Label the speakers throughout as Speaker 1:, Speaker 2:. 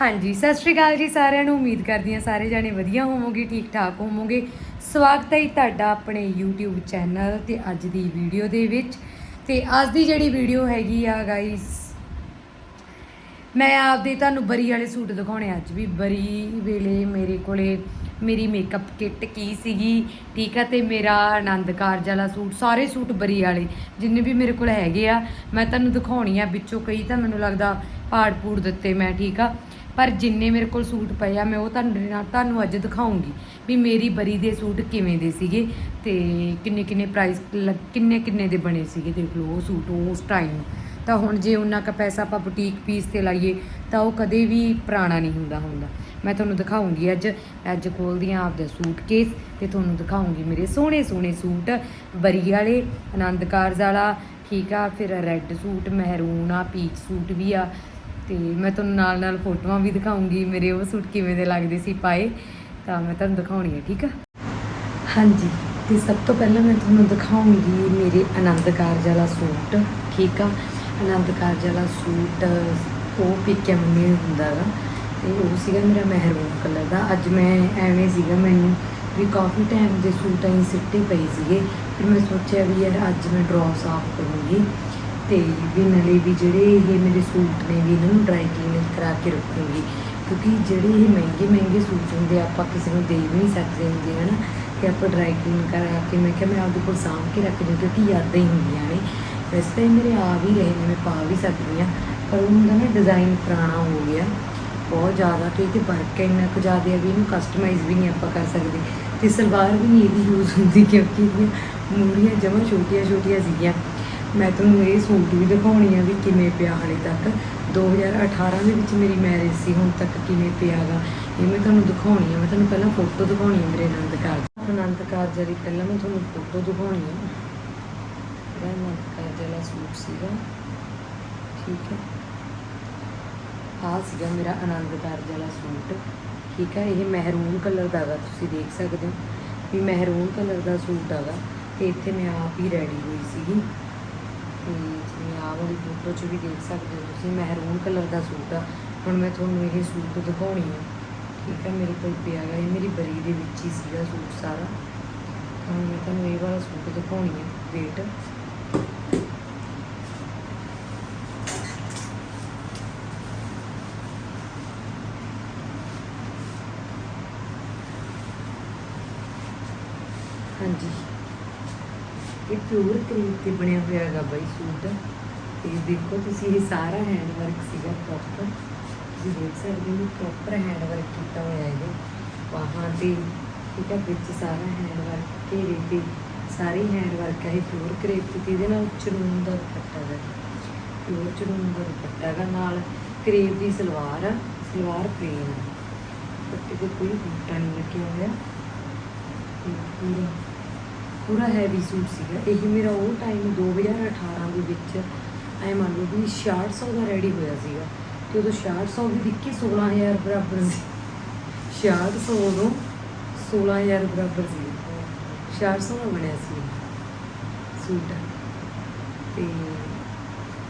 Speaker 1: ਹਾਂਜੀ, ਸਤਿ ਸ਼੍ਰੀ ਅਕਾਲ ਜੀ ਸਾਰਿਆਂ ਨੂੰ। ਉਮੀਦ ਕਰਦੀ ਹਾਂ ਸਾਰੇ ਜਾਣੇ ਵਧੀਆ ਹੋਵੋਗੇ ਠੀਕ ਠਾਕ ਹੋਵੋਗੇ। ਸਵਾਗਤ ਹੈ ਜੀ ਤੁਹਾਡਾ ਆਪਣੇ YouTube ਚੈਨਲ ਤੇ ਅੱਜ ਦੀ ਵੀਡੀਓ ਦੇ ਵਿੱਚ। ਤੇ ਅੱਜ ਦੀ ਜਿਹੜੀ ਵੀਡੀਓ ਹੈਗੀ ਆ ਗਾਇਸ ਮੈਂ ਆਪਦੇ ਤੁਹਾਨੂੰ ਬਰੀ ਵਾਲੇ ਸੂਟ ਦਿਖਾਉਣੇ ਅੱਜ ਵੀ ਬਰੀ ਵੇਲੇ ਮੇਰੇ ਕੋਲੇ ਮੇਰੀ ਮੇਕਅਪ ਕਿੱਟ ਕੀ ਸੀਗੀ, ਠੀਕ ਆ, ਤੇ ਮੇਰਾ ਆਨੰਦ ਕਾਰਜ ਵਾਲਾ ਸੂਟ, ਸਾਰੇ ਸੂਟ ਬਰੀ ਵਾਲੇ, ਜਿੰਨੇ ਵੀ ਮੇਰੇ ਕੋਲ ਹੈਗੇ ਆ, ਮੈਂ ਤੁਹਾਨੂੰ ਦਿਖਾਉਣੀ ਆ। ਵਿੱਚੋਂ ਕਈ ਤਾਂ ਮੈਨੂੰ ਲੱਗਦਾ ਪਾੜ ਪੂੜ ਦਿੱਤੇ ਮੈਂ, ਠੀਕ ਆ। ਪਰ ਜਿੰਨੇ ਮੇਰੇ ਕੋਲ ਸੂਟ ਪਏ ਆ, ਮੈਂ ਉਹ ਤੁਹਾਨੂੰ ਨਾਲ ਤੁਹਾਨੂੰ ਅੱਜ ਦਿਖਾਉਂਗੀ ਵੀ ਮੇਰੀ ਬਰੀ ਦੇ ਸੂਟ ਕਿਵੇਂ ਦੇ ਸੀਗੇ ਤੇ ਕਿੰਨੇ ਕਿੰਨੇ ਪ੍ਰਾਈਸ ਕਿੰਨੇ ਕਿੰਨੇ ਦੇ ਬਣੇ ਸੀਗੇ, ਦੇਖ ਲਓ ਉਹ ਸੂਟ ਉਸ ਟਾਈਮ ਤਾਂ ਹੁਣ ਜੇ ਉਹਨਾਂ ਕਾ ਪੈਸਾ ਆਪਾਂ ਬੁਟੀਕ ਪੀਸ ਤੇ ਲਾਈਏ, ਤਾਂ ਉਹ ਕਦੇ ਵੀ ਪੁਰਾਣਾ ਨਹੀਂ ਹੁੰਦਾ ਹੁੰਦਾ। ਮੈਂ ਤੁਹਾਨੂੰ ਦਿਖਾਉਂਗੀ ਅੱਜ ਅੱਜ ਖੋਲਦੀ ਹਾਂ ਆਪਦਾ ਸੂਟਕੇਸ ਤੇ ਤੁਹਾਨੂੰ ਦਿਖਾਉਂਗੀ ਮੇਰੇ ਸੋਹਣੇ ਸੋਹਣੇ ਸੂਟ। ਬਰੀ ਵਾਲੇ, ਆਨੰਦ ਕਾਰਜ ਵਾਲਾ, ਠੀਕ ਆ, ਫਿਰ ਰੈੱਡ ਸੂਟ, ਮਹਿਰੂਨ ਆ ਪੀਚ ਸੂਟ ਵੀ ਆ। ਤੇ ਮੈਂ ਤੁਹਾਨੂੰ ਨਾਲ ਨਾਲ ਫੋਟੋਆਂ ਵੀ ਦਿਖਾਉਂਗੀ, ਮੇਰੇ ਉਹ ਸੂਟ ਕਿਵੇਂ ਦੇ ਲੱਗਦੇ ਸੀ ਪਾਏ, ਤਾਂ ਮੈਂ ਤੁਹਾਨੂੰ ਦਿਖਾਉਣੀ ਹੈ ਠੀਕ ਆ? ਹਾਂਜੀ, ਤੇ ਸਭ ਤੋਂ ਪਹਿਲਾਂ ਮੈਂ ਤੁਹਾਨੂੰ ਦਿਖਾਉਂਗੀ ਮੇਰੇ ਆਨੰਦ ਕਾਰਜ ਵਾਲਾ ਸੂਟ, ਠੀਕ ਆ? ਆਨੰਦ ਕਾਰਜ ਵਾਲਾ ਸੂਟ, ਉਹ ਪੀਕੇ ਮੰਮੀ ਨੂੰ ਹੁੰਦਾ ਗਾ ਤੇ ਉਹ ਸੀਗਾ ਮੇਰਾ ਮਹਿਰੂਨ ਕਲਰ ਦਾ। ਅੱਜ ਮੈਂ ਐਵੇਂ ਸੀਗਾ, ਮੈਨੂੰ ਵੀ ਕਾਫੀ ਟਾਈਮ ਦੇ ਸੂਟ ਐਂ ਸਿੱਟੇ ਪਏ ਸੀਗੇ, ਫਿਰ ਮੈਂ ਸੋਚਿਆ ਵੀ ਯਾਰ ਅੱਜ ਮੈਂ ਡਰਾਅ ਸਾਫ਼ ਕਰੂੰਗੀ। ਤੇ ਵੀ ਨਾਲੇ ਵੀ ਜਿਹੜੇ ਇਹ ਮੇਰੇ ਸੂਟ ਨੇ ਵੀ ਇਹਨਾਂ ਨੂੰ ਡਰਾਈ ਕਲੀਨ ਕਰਾ ਕੇ ਰੱਖੂੰਗੀ। ਕਿਉਂਕਿ ਜਿਹੜੇ ਇਹ ਮਹਿੰਗੇ ਮਹਿੰਗੇ ਸੂਟ ਹੁੰਦੇ ਆਪਾਂ ਕਿਸੇ ਨੂੰ ਦੇ ਵੀ ਨਹੀਂ ਸਕਦੇ ਹੁੰਦੇ, ਹਨ? ਤੇ ਆਪਾਂ ਡਰਾਈ ਕਲੀਨ ਕਰਾ ਕੇ, ਮੈਂ ਕਿਹਾ ਮੈਂ ਆਪਦੇ ਕੋਲ ਸਾਂਭ ਕੇ ਰੱਖ ਦਿਆਂ ਕਿਉਂਕਿ ਯਾਦਾਂ ਹੀ ਹੁੰਦੀਆਂ ਨੇ। ਵੈਸੇ ਤਾਂ ਇਹ ਮੇਰੇ ਆ ਵੀ ਰਹੇ ਨੇ, ਮੈਂ ਪਾ ਵੀ ਸਕਦੀ ਹਾਂ, ਪਰ ਉਹਦਾ ਨਾ ਡਿਜ਼ਾਈਨ ਪੁਰਾਣਾ ਹੋ ਗਿਆ। ਬਹੁਤ ਜ਼ਿਆਦਾ ਤੇ ਇਹਦੇ ਵਰਕ ਇੰਨਾ ਕੁ ਜ਼ਿਆਦਾ ਹੈ ਵੀ ਇਹਨੂੰ ਕਸਟਮਾਈਜ਼ ਵੀ ਨਹੀਂ ਆਪਾਂ ਕਰ ਸਕਦੇ। ਤੇ ਸਲਵਾਰ ਵੀ ਨਹੀਂ ਇਹਦੀ ਯੂਜ਼ ਹੁੰਦੀ, ਕਿਉਂਕਿ ਇਹਦੀਆਂ ਮੂਰੀਆਂ ਜਮਾਂ ਛੋਟੀਆਂ ਛੋਟੀਆਂ ਸੀਗੀਆਂ। ਮੈਂ ਤੁਹਾਨੂੰ ਇਹ ਸੂਟ ਵੀ ਦਿਖਾਉਣੀ ਆ ਵੀ ਕਿਵੇਂ ਪਿਆ ਹਾਲੇ ਤੱਕ। 2018 ਦੇ ਵਿੱਚ ਮੇਰੀ ਮੈਰਿਜ ਸੀ, ਹੁਣ ਤੱਕ ਕਿਵੇਂ ਪਿਆਗਾ। ਇਹ ਮੈਂ ਤੁਹਾਨੂੰ ਦਿਖਾਉਣੀ ਆ, ਮੈਂ ਤੁਹਾਨੂੰ ਪਹਿਲਾਂ ਫੋਟੋ ਦਿਖਾਉਣੀ ਆ ਮੇਰੇ ਆਨੰਦ ਕਾਰਜ ਆਨੰਦ ਕਾਰਜ ਦੀ ਪਹਿਲਾਂ ਮੈਂ ਤੁਹਾਨੂੰ ਫੋਟੋ ਦਿਖਾਉਣੀ ਆ। ਮੇਰਾ ਆਨੰਦ ਕਾਰਜ ਵਾਲਾ ਸੂਟ ਸੀਗਾ। ਠੀਕ ਹੈ। ਆਹ ਸੀਗਾ ਮੇਰਾ ਆਨੰਦ ਕਾਰਜ ਵਾਲਾ ਸੂਟ। ਠੀਕ ਹੈ, ਇਹ ਮਹਿਰੂਨ ਕਲਰ ਦਾ ਗਾ ਤੁਸੀਂ ਦੇਖ ਸਕਦੇ ਹੋ। ਵੀ ਮਹਿਰੂਨ ਕਲਰ ਦਾ ਸੂਟ ਹੈਗਾ ਤੇ ਇੱਥੇ ਮੈਂ ਆਪ ਹੀ ਰੈਡੀ ਹੋਈ ਸੀਗੀ। ਤੇ ਜਿਵੇਂ ਆਹ ਵਾਲੀ ਫੋਟੋ 'ਚ ਵੀ ਦੇਖ ਸਕਦੇ ਹੋ। ਤੁਸੀਂ ਮਹਿਰੂਨ ਕਲਰ ਦਾ ਸੂਟ ਆ। ਹੁਣ ਮੈਂ ਤੁਹਾਨੂੰ ਇਹ ਸੂਟ ਦਿਖਾਉਣੀ ਆ। ਠੀਕ ਹੈ ਮੇਰੇ ਕੋਲ ਪਿਆ ਗਾ ਇਹ ਮੇਰੀ ਬਰੀ ਦੇ ਵਿੱਚ ਹੀ ਸੀਗਾ ਸੂਟ ਸਾਰਾ। ਹੁਣ ਮੈਂ ਤੁਹਾਨੂੰ ਇਹ ਵਾਲਾ ਸੂਟ ਦਿਖਾਉਣੀ ਆ ਵੇਟ ਹਾਂਜੀ। ਇਹ ਪਿਓਰ ਕਰੀਮ ਤੇ ਬਣਿਆ ਹੋਇਆ ਹੈਗਾ ਬਾਈ ਸੂਟ। ਤੇ ਦੇਖੋ ਤੁਸੀਂ ਇਹ ਸਾਰਾ ਹੈਂਡ ਵਰਕ ਸੀਗਾ ਪ੍ਰੋਪਰ ਤੁਸੀਂ ਦੇਖ ਸਕਦੇ ਹੋ ਪ੍ਰੋਪਰ ਹੈਂਡ ਵਰਕ ਕੀਤਾ ਹੋਇਆ ਇਹਦੇ ਬਾਹਾਂ ਤੇ, ਠੀਕ ਹੈ ਵਿੱਚ ਸਾਰਾ ਹੈਂਡ ਵਰਕ ਘੇਰੇ ਤੇ ਸਾਰੀ ਹੈਂਡ ਵਰਕ ਹੈ ਪਿਓਰ ਕਰੇਪ ਤੇ ਇਹਦੇ ਨਾਲ ਚਰੂਨ ਦਾ ਦੁਪੱਟਾ ਹੈ ਪਿਓਰ ਚਰੂਨ ਦਾ ਦੁਪੱਟਾ ਹੈਗਾ ਨਾਲ ਕਰੇਪ ਦੀ ਸਲਵਾਰ ਆ, ਸਲਵਾਰ ਪਲੇਨ ਆ। ਦੁਪੱਟੇ ਤੇ ਕੋਈ ਬੂਟਾ ਨਹੀਂ ਲੱਗਿਆ ਹੋਇਆ। ਪੂਰਾ ਪੂਰਾ ਹੈਵੀ ਸੂਟ ਸੀਗਾ। ਇਹ ਮੇਰਾ ਉਹ ਟਾਈਮ 2018 ਦੇ ਵਿੱਚ ਐ ਮੰਨ ਲਓ ਵੀ 6600 ਦਾ ਰੈਡੀ ਹੋਇਆ ਸੀਗਾ। ਤੇ ਉਦੋਂ 6600 ਵੀ ਦਿੱਕੀ 16000 ਬਰਾਬਰ ਸੀ। 6600 ਉਦੋਂ 16000 ਬਰਾਬਰ ਸੀ। 6600 ਦਾ ਬਣਿਆ ਸੀ ਸੂਟ ਤੇ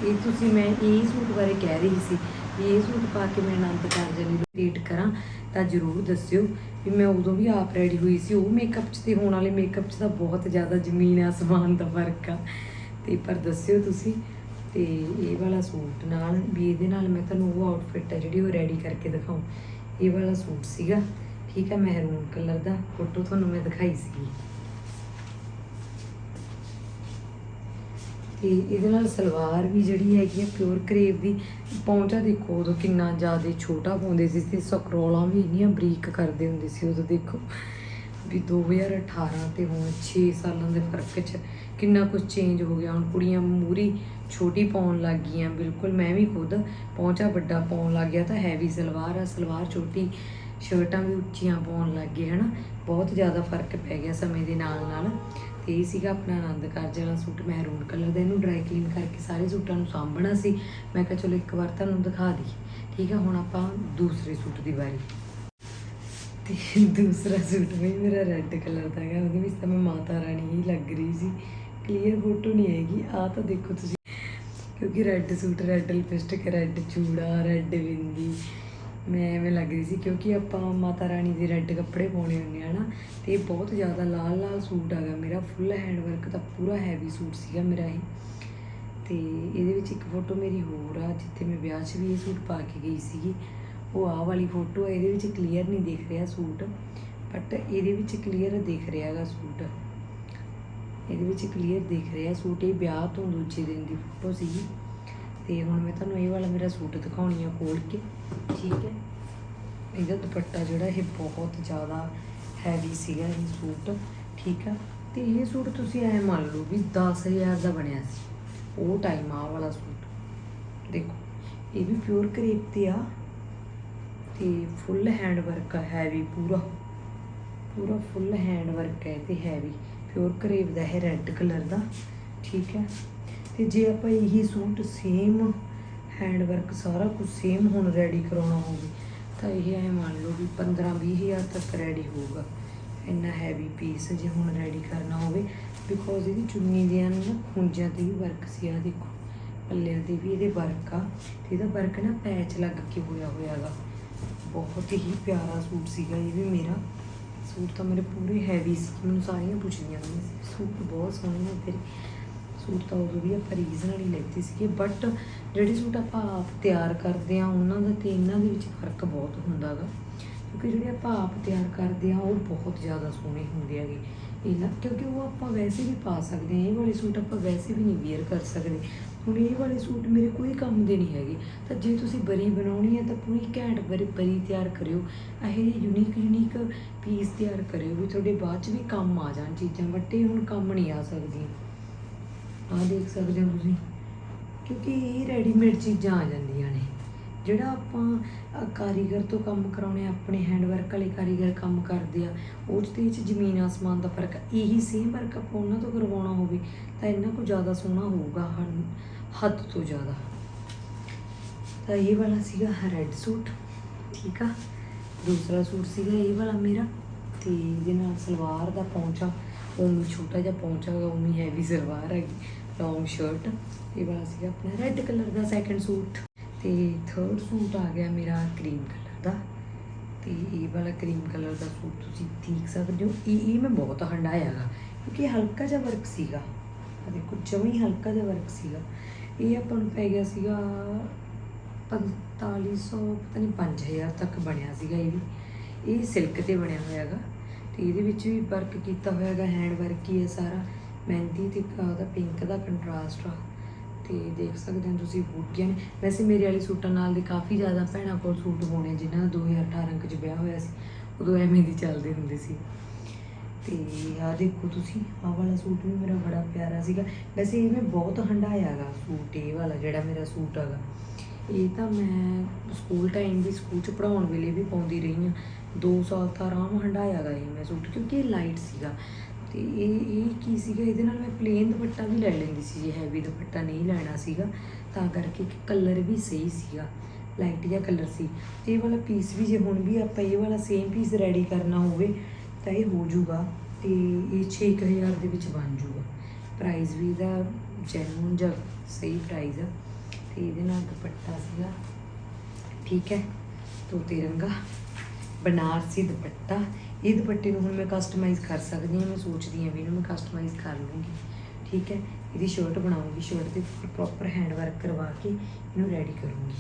Speaker 1: ਇਹ ਤੁਸੀਂ ਮੈਂ ਇਹ ਸੂਟ ਬਾਰੇ ਕਹਿ ਰਹੀ ਸੀ ਵੀ ਇਹ ਸੂਟ ਪਾ ਕੇ ਮੈਂ ਆਨੰਦ ਕਾਰਜ ਲਈ ਰਿਪੀਟ ਕਰਾਂ, ਤਾਂ ਜਰੂਰ ਦੱਸਿਓ ਵੀ ਮੈਂ ਉਦੋਂ ਵੀ ਆਪ ਰੈਡੀ ਹੋਈ ਸੀ। ਉਹ ਮੇਕਅਪ 'ਚ ਤੇ ਹੋਣ ਵਾਲੇ ਮੇਕਅਪ 'ਚ ਤਾਂ ਬਹੁਤ ਜ਼ਿਆਦਾ ਜ਼ਮੀਨ ਆਸਮਾਨ ਦਾ ਫ਼ਰਕ ਆ। ਤੇ ਪਰ ਦੱਸਿਓ ਤੁਸੀਂ, ਤੇ ਇਹ ਵਾਲਾ ਸੂਟ ਨਾਲ ਵੀ ਇਹਦੇ ਨਾਲ ਮੈਂ ਤੁਹਾਨੂੰ ਉਹ ਆਊਟਫਿਟ ਹੈ ਜਿਹੜੀ ਉਹ ਰੈਡੀ ਕਰਕੇ ਦਿਖਾਉਂ। ਇਹ ਵਾਲਾ ਸੂਟ ਸੀਗਾ, ਠੀਕ ਹੈ ਮਹਿਰੂਨ ਕਲਰ ਦਾ। ਫੋਟੋ ਤੁਹਾਨੂੰ ਮੈਂ ਦਿਖਾਈ ਸੀ ਤੇ ਇਹਦੇ ਨਾਲ ਸਲਵਾਰ ਵੀ ਜਿਹੜੀ ਹੈਗੀ ਆ ਪਿਓਰ ਕਰੇਵ ਦੀ, ਪੌਂਚਾ ਦੇਖੋ ਉਦੋਂ ਕਿੰਨਾ ਜ਼ਿਆਦਾ ਛੋਟਾ ਪਾਉਂਦੇ ਸੀ ਤੇ ਸਕਰੋਲਾਂ ਵੀ ਇੰਨੀਆਂ ਬਰੀਕ ਕਰਦੇ ਹੁੰਦੇ ਸੀ ਉਦੋਂ ਦੇਖੋ। ਵੀ 2018 ਤੇ ਹੁਣ 6 ਸਾਲਾਂ ਦੇ ਫ਼ਰਕ 'ਚ ਕਿੰਨਾ ਕੁਝ ਚੇਂਜ ਹੋ ਗਿਆ। ਹੁਣ ਕੁੜੀਆਂ ਮੂਰੀ ਛੋਟੀ ਪਾਉਣ ਲੱਗ ਗਈਆਂ, ਬਿਲਕੁਲ ਮੈਂ ਵੀ ਖੁਦ ਪੌਂਚਾ ਵੱਡਾ ਪਾਉਣ ਲੱਗ ਗਿਆ ਤਾਂ ਹੈਵੀ ਸਲਵਾਰ ਆ, ਸਲਵਾਰ ਛੋਟੀ ਸ਼ਰਟਾਂ ਵੀ ਉੱਚੀਆਂ ਪਾਉਣ ਲੱਗ ਗਏ, ਹਨਾ। ਬਹੁਤ ਜ਼ਿਆਦਾ ਫ਼ਰਕ ਪੈ ਗਿਆ ਸਮੇਂ ਦੇ ਨਾਲ ਨਾਲ ਤੇ ਇਹ ਸੀਗਾ ਆਪਣਾ ਆਨੰਦ ਕਾਰਜ ਵਾਲਾ ਸੂਟ ਮੈਰੂਨ ਕਲਰ ਦਾ ਇਹਨੂੰ ਡਰਾਈ ਕਲੀਨ ਕਰਕੇ ਸਾਰੇ ਸੂਟਾਂ ਨੂੰ ਸਾਂਭਣਾ ਸੀ। ਮੈਂ ਕਿਹਾ ਚਲੋ ਇੱਕ ਵਾਰ ਤੁਹਾਨੂੰ ਦਿਖਾ ਦਈਏ। ਠੀਕ ਹੈ, ਹੁਣ ਆਪਾਂ ਦੂਸਰੇ ਸੂਟ ਦੀ ਵਾਰੀ। ਤੇ ਦੂਸਰਾ ਸੂਟ ਵੀ ਮੇਰਾ ਰੈੱਡ ਕਲਰ ਦਾ ਹੈਗਾ, ਉਹਦੇ ਵਿੱਚ ਤਾਂ ਮੈਂ ਮਾਤਾ ਰਾਣੀ ਹੀ ਲੱਗ ਰਹੀ ਸੀ। ਕਲੀਅਰ ਫੋਟੋ ਨਹੀਂ ਹੈਗੀ ਆ ਤਾਂ ਦੇਖੋ ਤੁਸੀਂ। ਕਿਉਂਕਿ red suit red lipstick red ਚੂੜਾ ਰੈੱਡ ਬਿੰਦੀ ਮੈਂ ਐਵੇਂ ਲੱਗ ਰਹੀ ਸੀ ਕਿਉਂਕਿ ਆਪਾਂ ਮਾਤਾ ਰਾਣੀ ਦੇ ਰੈੱਡ ਕੱਪੜੇ ਪਾਉਣੇ ਹੁੰਦੇ ਆ ਨਾ ਤੇ ਇਹ ਬਹੁਤ ਜ਼ਿਆਦਾ ਲਾਲ ਲਾਲ ਸੂਟ ਹੈਗਾ ਮੇਰਾ ਫੁੱਲ ਹੈਂਡ ਵਰਕ ਦਾ ਪੂਰਾ ਹੈਵੀ ਸੂਟ ਸੀਗਾ ਮੇਰਾ ਇਹ। ਤੇ ਇਹਦੇ ਵਿੱਚ ਇੱਕ ਫੋਟੋ ਮੇਰੀ ਹੋਰ ਆ, ਜਿੱਥੇ ਮੈਂ ਵਿਆਹ 'ਚ ਵੀ ਇਹ ਸੂਟ ਪਾ ਕੇ ਗਈ ਸੀਗੀ। ਉਹ ਆਹ ਵਾਲੀ ਫੋਟੋ ਹੈ ਇਹਦੇ ਵਿੱਚ ਕਲੀਅਰ ਨਹੀਂ ਦਿਖ ਰਿਹਾ ਸੂਟ ਬਟ ਇਹਦੇ ਵਿੱਚ ਕਲੀਅਰ ਦਿਖ ਰਿਹਾ ਹੈਗਾ ਸੂਟ। ਇਹਦੇ ਵਿੱਚ ਕਲੀਅਰ ਦਿਖ ਰਿਹਾ ਸੂਟ, ਇਹ ਵਿਆਹ ਤੋਂ ਦੂਜੇ ਦਿਨ ਦੀ ਫੋਟੋ ਸੀਗੀ। ਤੇ ਹੁਣ ਮੈਂ ਤੁਹਾਨੂੰ ਇਹ ਵਾਲਾ ਮੇਰਾ ਸੂਟ ਦਿਖਾਉਣੀ ਆ ਖੋਲ ਕੇ। ਠੀਕ ਹੈ? ਇਹਦਾ ਦੁਪੱਟਾ ਜਿਹੜਾ ਇਹ ਬਹੁਤ ਜ਼ਿਆਦਾ ਹੈਵੀ ਸੀਗਾ ਇਹ ਸੂਟ। ਠੀਕ ਆ? ਤੇ ਇਹ ਸੂਟ ਤੁਸੀਂ ਐ ਮੰਨ ਲਓ ਵੀ 10000 ਦਾ ਬਣਿਆ ਸੀ। ਉਹ ਟਾਈਮ ਆ ਵਾਲਾ ਸੂਟ। ਦੇਖੋ, ਇਹ ਵੀ ਪਿਓਰ ਕਰੇਪ ਤੇ ਆ। ਤੇ ਫੁੱਲ ਹੈਂਡ ਵਰਕ ਆ ਹੈਵੀ ਪੂਰਾ। ਪੂਰਾ ਫੁੱਲ ਹੈਂਡ ਵਰਕ ਹੈ ਤੇ ਹੈਵੀ ਪਿਓਰ ਕਰੇਪ ਦਾ ਹੈ ਰੈੱਡ ਕਲਰ ਦਾ। ਠੀਕ ਹੈ? ਤੇ ਜੇ ਆਪਾਂ ਇਹੀ ਸੂਟ ਸੇਮ ਹੈਂਡ ਵਰਕ ਸਾਰਾ ਕੁਝ ਸੇਮ ਹੁਣ ਰੈਡੀ ਕਰਾਉਣਾ ਹੋਵੇ, ਤਾਂ ਇਹ ਐ ਮੰਨ ਲਓ ਵੀ 15 ਹਜ਼ਾਰ ਤੱਕ ਰੈਡੀ ਹੋਊਗਾ। ਇੰਨਾ ਹੈਵੀ ਪੀਸ ਜੇ ਹੁਣ ਰੈਡੀ ਕਰਨਾ ਹੋਵੇ ਬਿਕੋਜ਼ ਇਹਦੀ ਚੁੰਨੀ ਦੇ ਨਾ ਖੁੰਝਾਂ ਤੇ ਵੀ ਵਰਕ ਸੀ ਆ ਦੇਖੋ, ਪੱਲਿਆਂ ਤੇ ਵੀ ਇਹਦੇ ਵਰਕ ਆ, ਤੇ ਇਹਦਾ ਵਰਕ ਨਾ ਪੈਚ ਲੱਗ ਕੇ ਹੋਇਆ ਹੋਇਆਗਾ ਬਹੁਤ ਹੀ ਪਿਆਰਾ ਸੂਟ ਸੀਗਾ ਇਹ ਵੀ ਮੇਰਾ। ਸੂਟ ਤਾਂ ਮੇਰੇ ਪੂਰੇ ਹੈਵੀ ਸੀ, ਮੈਨੂੰ ਸਾਰੀਆਂ ਪੁੱਛਦੀਆਂ ਨੇ ਸੂਟ ਬਹੁਤ ਸੋਹਣੇ ਨੇ ਤੇਰੇ। ਸੂਟ ਤਾਂ ਉਦੋਂ ਵੀ ਆਪਾਂ ਰੀਜ਼ ਨਾਲ ਹੀ ਲੈਤੇ ਸੀਗੇ ਬਟ ਜਿਹੜੇ ਸੂਟ ਆਪਾਂ ਆਪ ਤਿਆਰ ਕਰਦੇ ਆ ਉਹਨਾਂ ਦਾ ਤੇ ਇਹਨਾਂ ਦੇ ਵਿੱਚ ਫ਼ਰਕ ਬਹੁਤ ਹੁੰਦਾ ਗਾ। ਕਿਉਂਕਿ ਜਿਹੜੇ ਆਪਾਂ ਆਪ ਤਿਆਰ ਕਰਦੇ ਆ ਉਹ ਬਹੁਤ ਜ਼ਿਆਦਾ ਸੋਹਣੇ ਹੁੰਦੇ ਹੈਗੇ। ਇਹਨਾਂ ਕਿਉਂਕਿ ਉਹ ਆਪਾਂ ਵੈਸੇ ਵੀ ਪਾ ਸਕਦੇ ਆ ਇਹ ਵਾਲੇ ਸੂਟ ਆਪਾਂ ਵੈਸੇ ਵੀ ਨਹੀਂ ਵੇਅਰ ਕਰ ਸਕਦੇ। ਹੁਣ ਇਹ ਵਾਲੇ ਸੂਟ ਮੇਰੇ ਕੋਈ ਕੰਮ ਦੇ ਨਹੀਂ ਹੈਗੇ। ਤਾਂ ਜੇ ਤੁਸੀਂ ਬਰੀ ਬਣਾਉਣੀ ਹੈ, ਤਾਂ ਪੂਰੀ ਘੈਂਟ ਬਰੀ ਬਰੀ ਤਿਆਰ ਕਰਿਓ। ਇਹ ਯੂਨੀਕ ਯੂਨੀਕ ਪੀਸ ਤਿਆਰ ਕਰਿਓ ਵੀ ਤੁਹਾਡੇ ਬਾਅਦ ਚ ਵੀ ਕੰਮ ਆ ਜਾਣ ਚੀਜ਼ਾਂ ਬਟ ਇਹ ਹੁਣ ਕੰਮ ਨਹੀਂ ਆ ਸਕਦੀਆਂ। ਆਹ ਦੇਖ ਸਕਦੇ ਹੋ ਤੁਸੀਂ। ਕਿਉਂਕਿ ਇਹ ਰੈਡੀਮੇਡ ਚੀਜ਼ਾਂ ਆ ਜਾਂਦੀਆਂ ਨੇ। ਜਿਹੜਾ ਆਪਾਂ ਕਾਰੀਗਰ ਤੋਂ ਕੰਮ ਕਰਾਉਣੇ ਆਪਣੇ ਹੈਂਡਵਰਕ ਵਾਲੇ ਕਾਰੀਗਰ ਕੰਮ ਕਰਦੇ ਆ, ਉਹ 'ਚ ਤੇ ਇਹ 'ਚ ਜ਼ਮੀਨ ਆਸਮਾਨ ਦਾ ਫ਼ਰਕ ਇਹੀ ਸੇਮ ਵਰਕ ਆਪਾਂ ਉਹਨਾਂ ਤੋਂ ਕਰਵਾਉਣਾ ਹੋਵੇ, ਤਾਂ ਇਹਨਾਂ ਕੁ ਜ਼ਿਆਦਾ ਸੋਹਣਾ ਹੋਊਗਾ ਹਨ- ਹੱਦ ਤੋਂ ਜ਼ਿਆਦਾ। ਤਾਂ ਇਹ ਵਾਲਾ ਸੀਗਾ ਰੈੱਡ ਸੂਟ ਠੀਕ ਆ? ਦੂਸਰਾ ਸੂਟ ਸੀਗਾ ਇਹ ਵਾਲਾ ਮੇਰਾ, ਤੇ ਇਹਦੇ ਨਾਲ ਸਲਵਾਰ ਦਾ ਪੌਂਚਾ, ਉਵੇਂ ਛੋਟਾ ਜਿਹਾ ਪੌਂਚਾ ਹੈਗਾ ਉਵੇਂ ਹੈਵੀ ਸਲਵਾਰ ਹੈਗੀ। ਲੌਂਗ ਸ਼ਰਟ ਇਹ ਵਾਲਾ ਸੀਗਾ ਆਪਣਾ ਰੈੱਡ ਕਲਰ ਦਾ ਸੈਕੰਡ ਸੂਟ ਤੇ ਥਰਡ ਸੂਟ ਆ ਗਿਆ ਮੇਰਾ ਕਰੀਮ ਕਲਰ ਦਾ। ਤੇ ਇਹ ਵਾਲਾ ਕਰੀਮ ਕਲਰ ਦਾ ਸੂਟ ਤੁਸੀਂ ਦੇਖ ਸਕਦੇ ਹੋ। ਇਹ ਇਹ ਮੈਂ ਬਹੁਤ ਹੰਡਾਇਆ ਗਾ, ਕਿਉਂਕਿ ਇਹ ਹਲਕਾ ਜਿਹਾ ਵਰਕ ਸੀਗਾ। ਆ ਦੇਖੋ, ਜਮੀ ਹਲਕਾ ਜਿਹਾ ਵਰਕ ਸੀਗਾ। ਇਹ ਆਪਾਂ ਨੂੰ ਪੈ ਗਿਆ ਸੀਗਾ 4500 ਪਤਾ ਨਹੀਂ 5000 ਤੱਕ ਬਣਿਆ ਸੀਗਾ ਇਹ ਵੀ। ਇਹ ਸਿਲਕ ਤੇ ਬਣਿਆ ਹੋਇਆ ਹੈਗਾ ਤੇ ਇਹਦੇ ਵਿੱਚ ਵੀ ਵਰਕ ਕੀਤਾ ਹੋਇਆ ਹੈਗਾ ਹੈਂਡ ਵਰਕ ਹੀ ਹੈ ਸਾਰਾ। ਮਹਿੰਦੀ ਤੇ ਉਹਦਾ ਪਿੰਕ ਦਾ ਕੰਟਰਾਸਟ ਆ। ਤੇ ਦੇਖ ਸਕਦੇ ਹੋ ਤੁਸੀਂ ਬੂਟੀਆਂ ਨੇ। ਵੈਸੇ ਮੇਰੇ ਵਾਲੇ ਸੂਟਾਂ ਨਾਲ ਦੇ ਕਾਫੀ ਜ਼ਿਆਦਾ ਭੈਣਾਂ ਕੋਲ ਸੂਟ ਹੋਣੇ, ਜਿਨ੍ਹਾਂ ਦਾ 2018 ਚ ਵਿਆਹ ਹੋਇਆ ਸੀ, ਉਦੋਂ ਐਵੇਂ ਦੀ ਚੱਲਦੇ ਹੁੰਦੇ ਸੀ। ਤੇ ਆਹ ਦੇਖੋ ਤੁਸੀਂ, ਆਹ ਵਾਲਾ ਸੂਟ ਵੀ ਮੇਰਾ ਬੜਾ ਪਿਆਰਾ ਸੀਗਾ। ਵੈਸੇ ਇਹ ਮੈਂ ਬਹੁਤ ਹੰਡਾਇਆ ਗਾ ਸੂਟ, ਇਹ ਵਾਲਾ ਜਿਹੜਾ ਮੇਰਾ ਸੂਟ ਹੈਗਾ। ਇਹ ਤਾਂ ਮੈਂ ਸਕੂਲ ਟਾਈਮ ਵੀ ਸਕੂਲ ਚ ਪੜਾਉਣ ਵੇਲੇ ਵੀ ਪਾਉਂਦੀ ਰਹੀ ਹਾਂ। 2 ਸਾਲ ਤਾਂ ਆਰਾਮ ਹੰਡਾਇਆ ਗਾ ਇਹ ਮੈਂ ਸੂਟ, ਕਿਉਂਕਿ ਇਹ ਲਾਈਟ ਸੀਗਾ। ਤੇ ਇਹ ਇਹ ਕੀ ਸੀਗਾ? ਇਹਦੇ ਨਾਲ ਮੈਂ ਪਲੇਨ ਦੁਪੱਟਾ ਵੀ ਲੈ ਲੈਂਦੀ ਸੀ ਜੇ ਹੈਵੀ ਦੁਪੱਟਾ ਨਹੀਂ ਲੈਣਾ ਸੀਗਾ। ਤਾਂ ਕਰਕੇ ਕਲਰ ਵੀ ਸਹੀ ਸੀਗਾ ਲਾਈਟ ਜਿਹਾ ਕਲਰ ਸੀ। ਤੇ ਇਹ ਵਾਲਾ ਪੀਸ ਵੀ ਜੇ ਹੁਣ ਵੀ ਆਪਾਂ ਇਹ ਵਾਲਾ ਸੇਮ ਪੀਸ ਰੈਡੀ ਕਰਨਾ ਹੋਵੇ, ਤਾਂ ਇਹ ਹੋ ਜਾਊਗਾ ਤੇ ਇਹ 6000 ਦੇ ਵਿੱਚ ਬਣ ਜਾਊਗਾ ਪ੍ਰਾਈਸ ਵੀ ਇਹਦਾ ਜੈਨੂਨ ਜਾਂ ਸਹੀ ਪ੍ਰਾਈਸ ਆ। ਤੇ ਇਹਦੇ ਨਾਲ ਦੁਪੱਟਾ ਸੀਗਾ, ਠੀਕ ਹੈ ਤੋਤੇ ਰੰਗਾ, ਬਨਾਰਸੀ ਦੁਪੱਟਾ। ਇਹ ਦੁਪੱਟੇ ਨੂੰ ਹੁਣ ਮੈਂ ਕਸਟਮਾਈਜ਼ ਕਰ ਸਕਦੀ ਹਾਂ, ਮੈਂ ਸੋਚਦੀ ਹਾਂ ਵੀ ਇਹਨੂੰ ਮੈਂ ਕਸਟਮਾਈਜ਼ ਕਰ ਲੂੰਗੀ। ਠੀਕ ਹੈ? ਇਹਦੀ ਸ਼ਰਟ ਬਣਾਉਂਗੀ ਸ਼ਰਟ ਤੇ ਪ੍ਰੋਪਰ ਹੈਂਡ ਵਰਕ ਕਰਵਾ ਕੇ ਇਹਨੂੰ ਰੈਡੀ ਕਰੂੰਗੀ।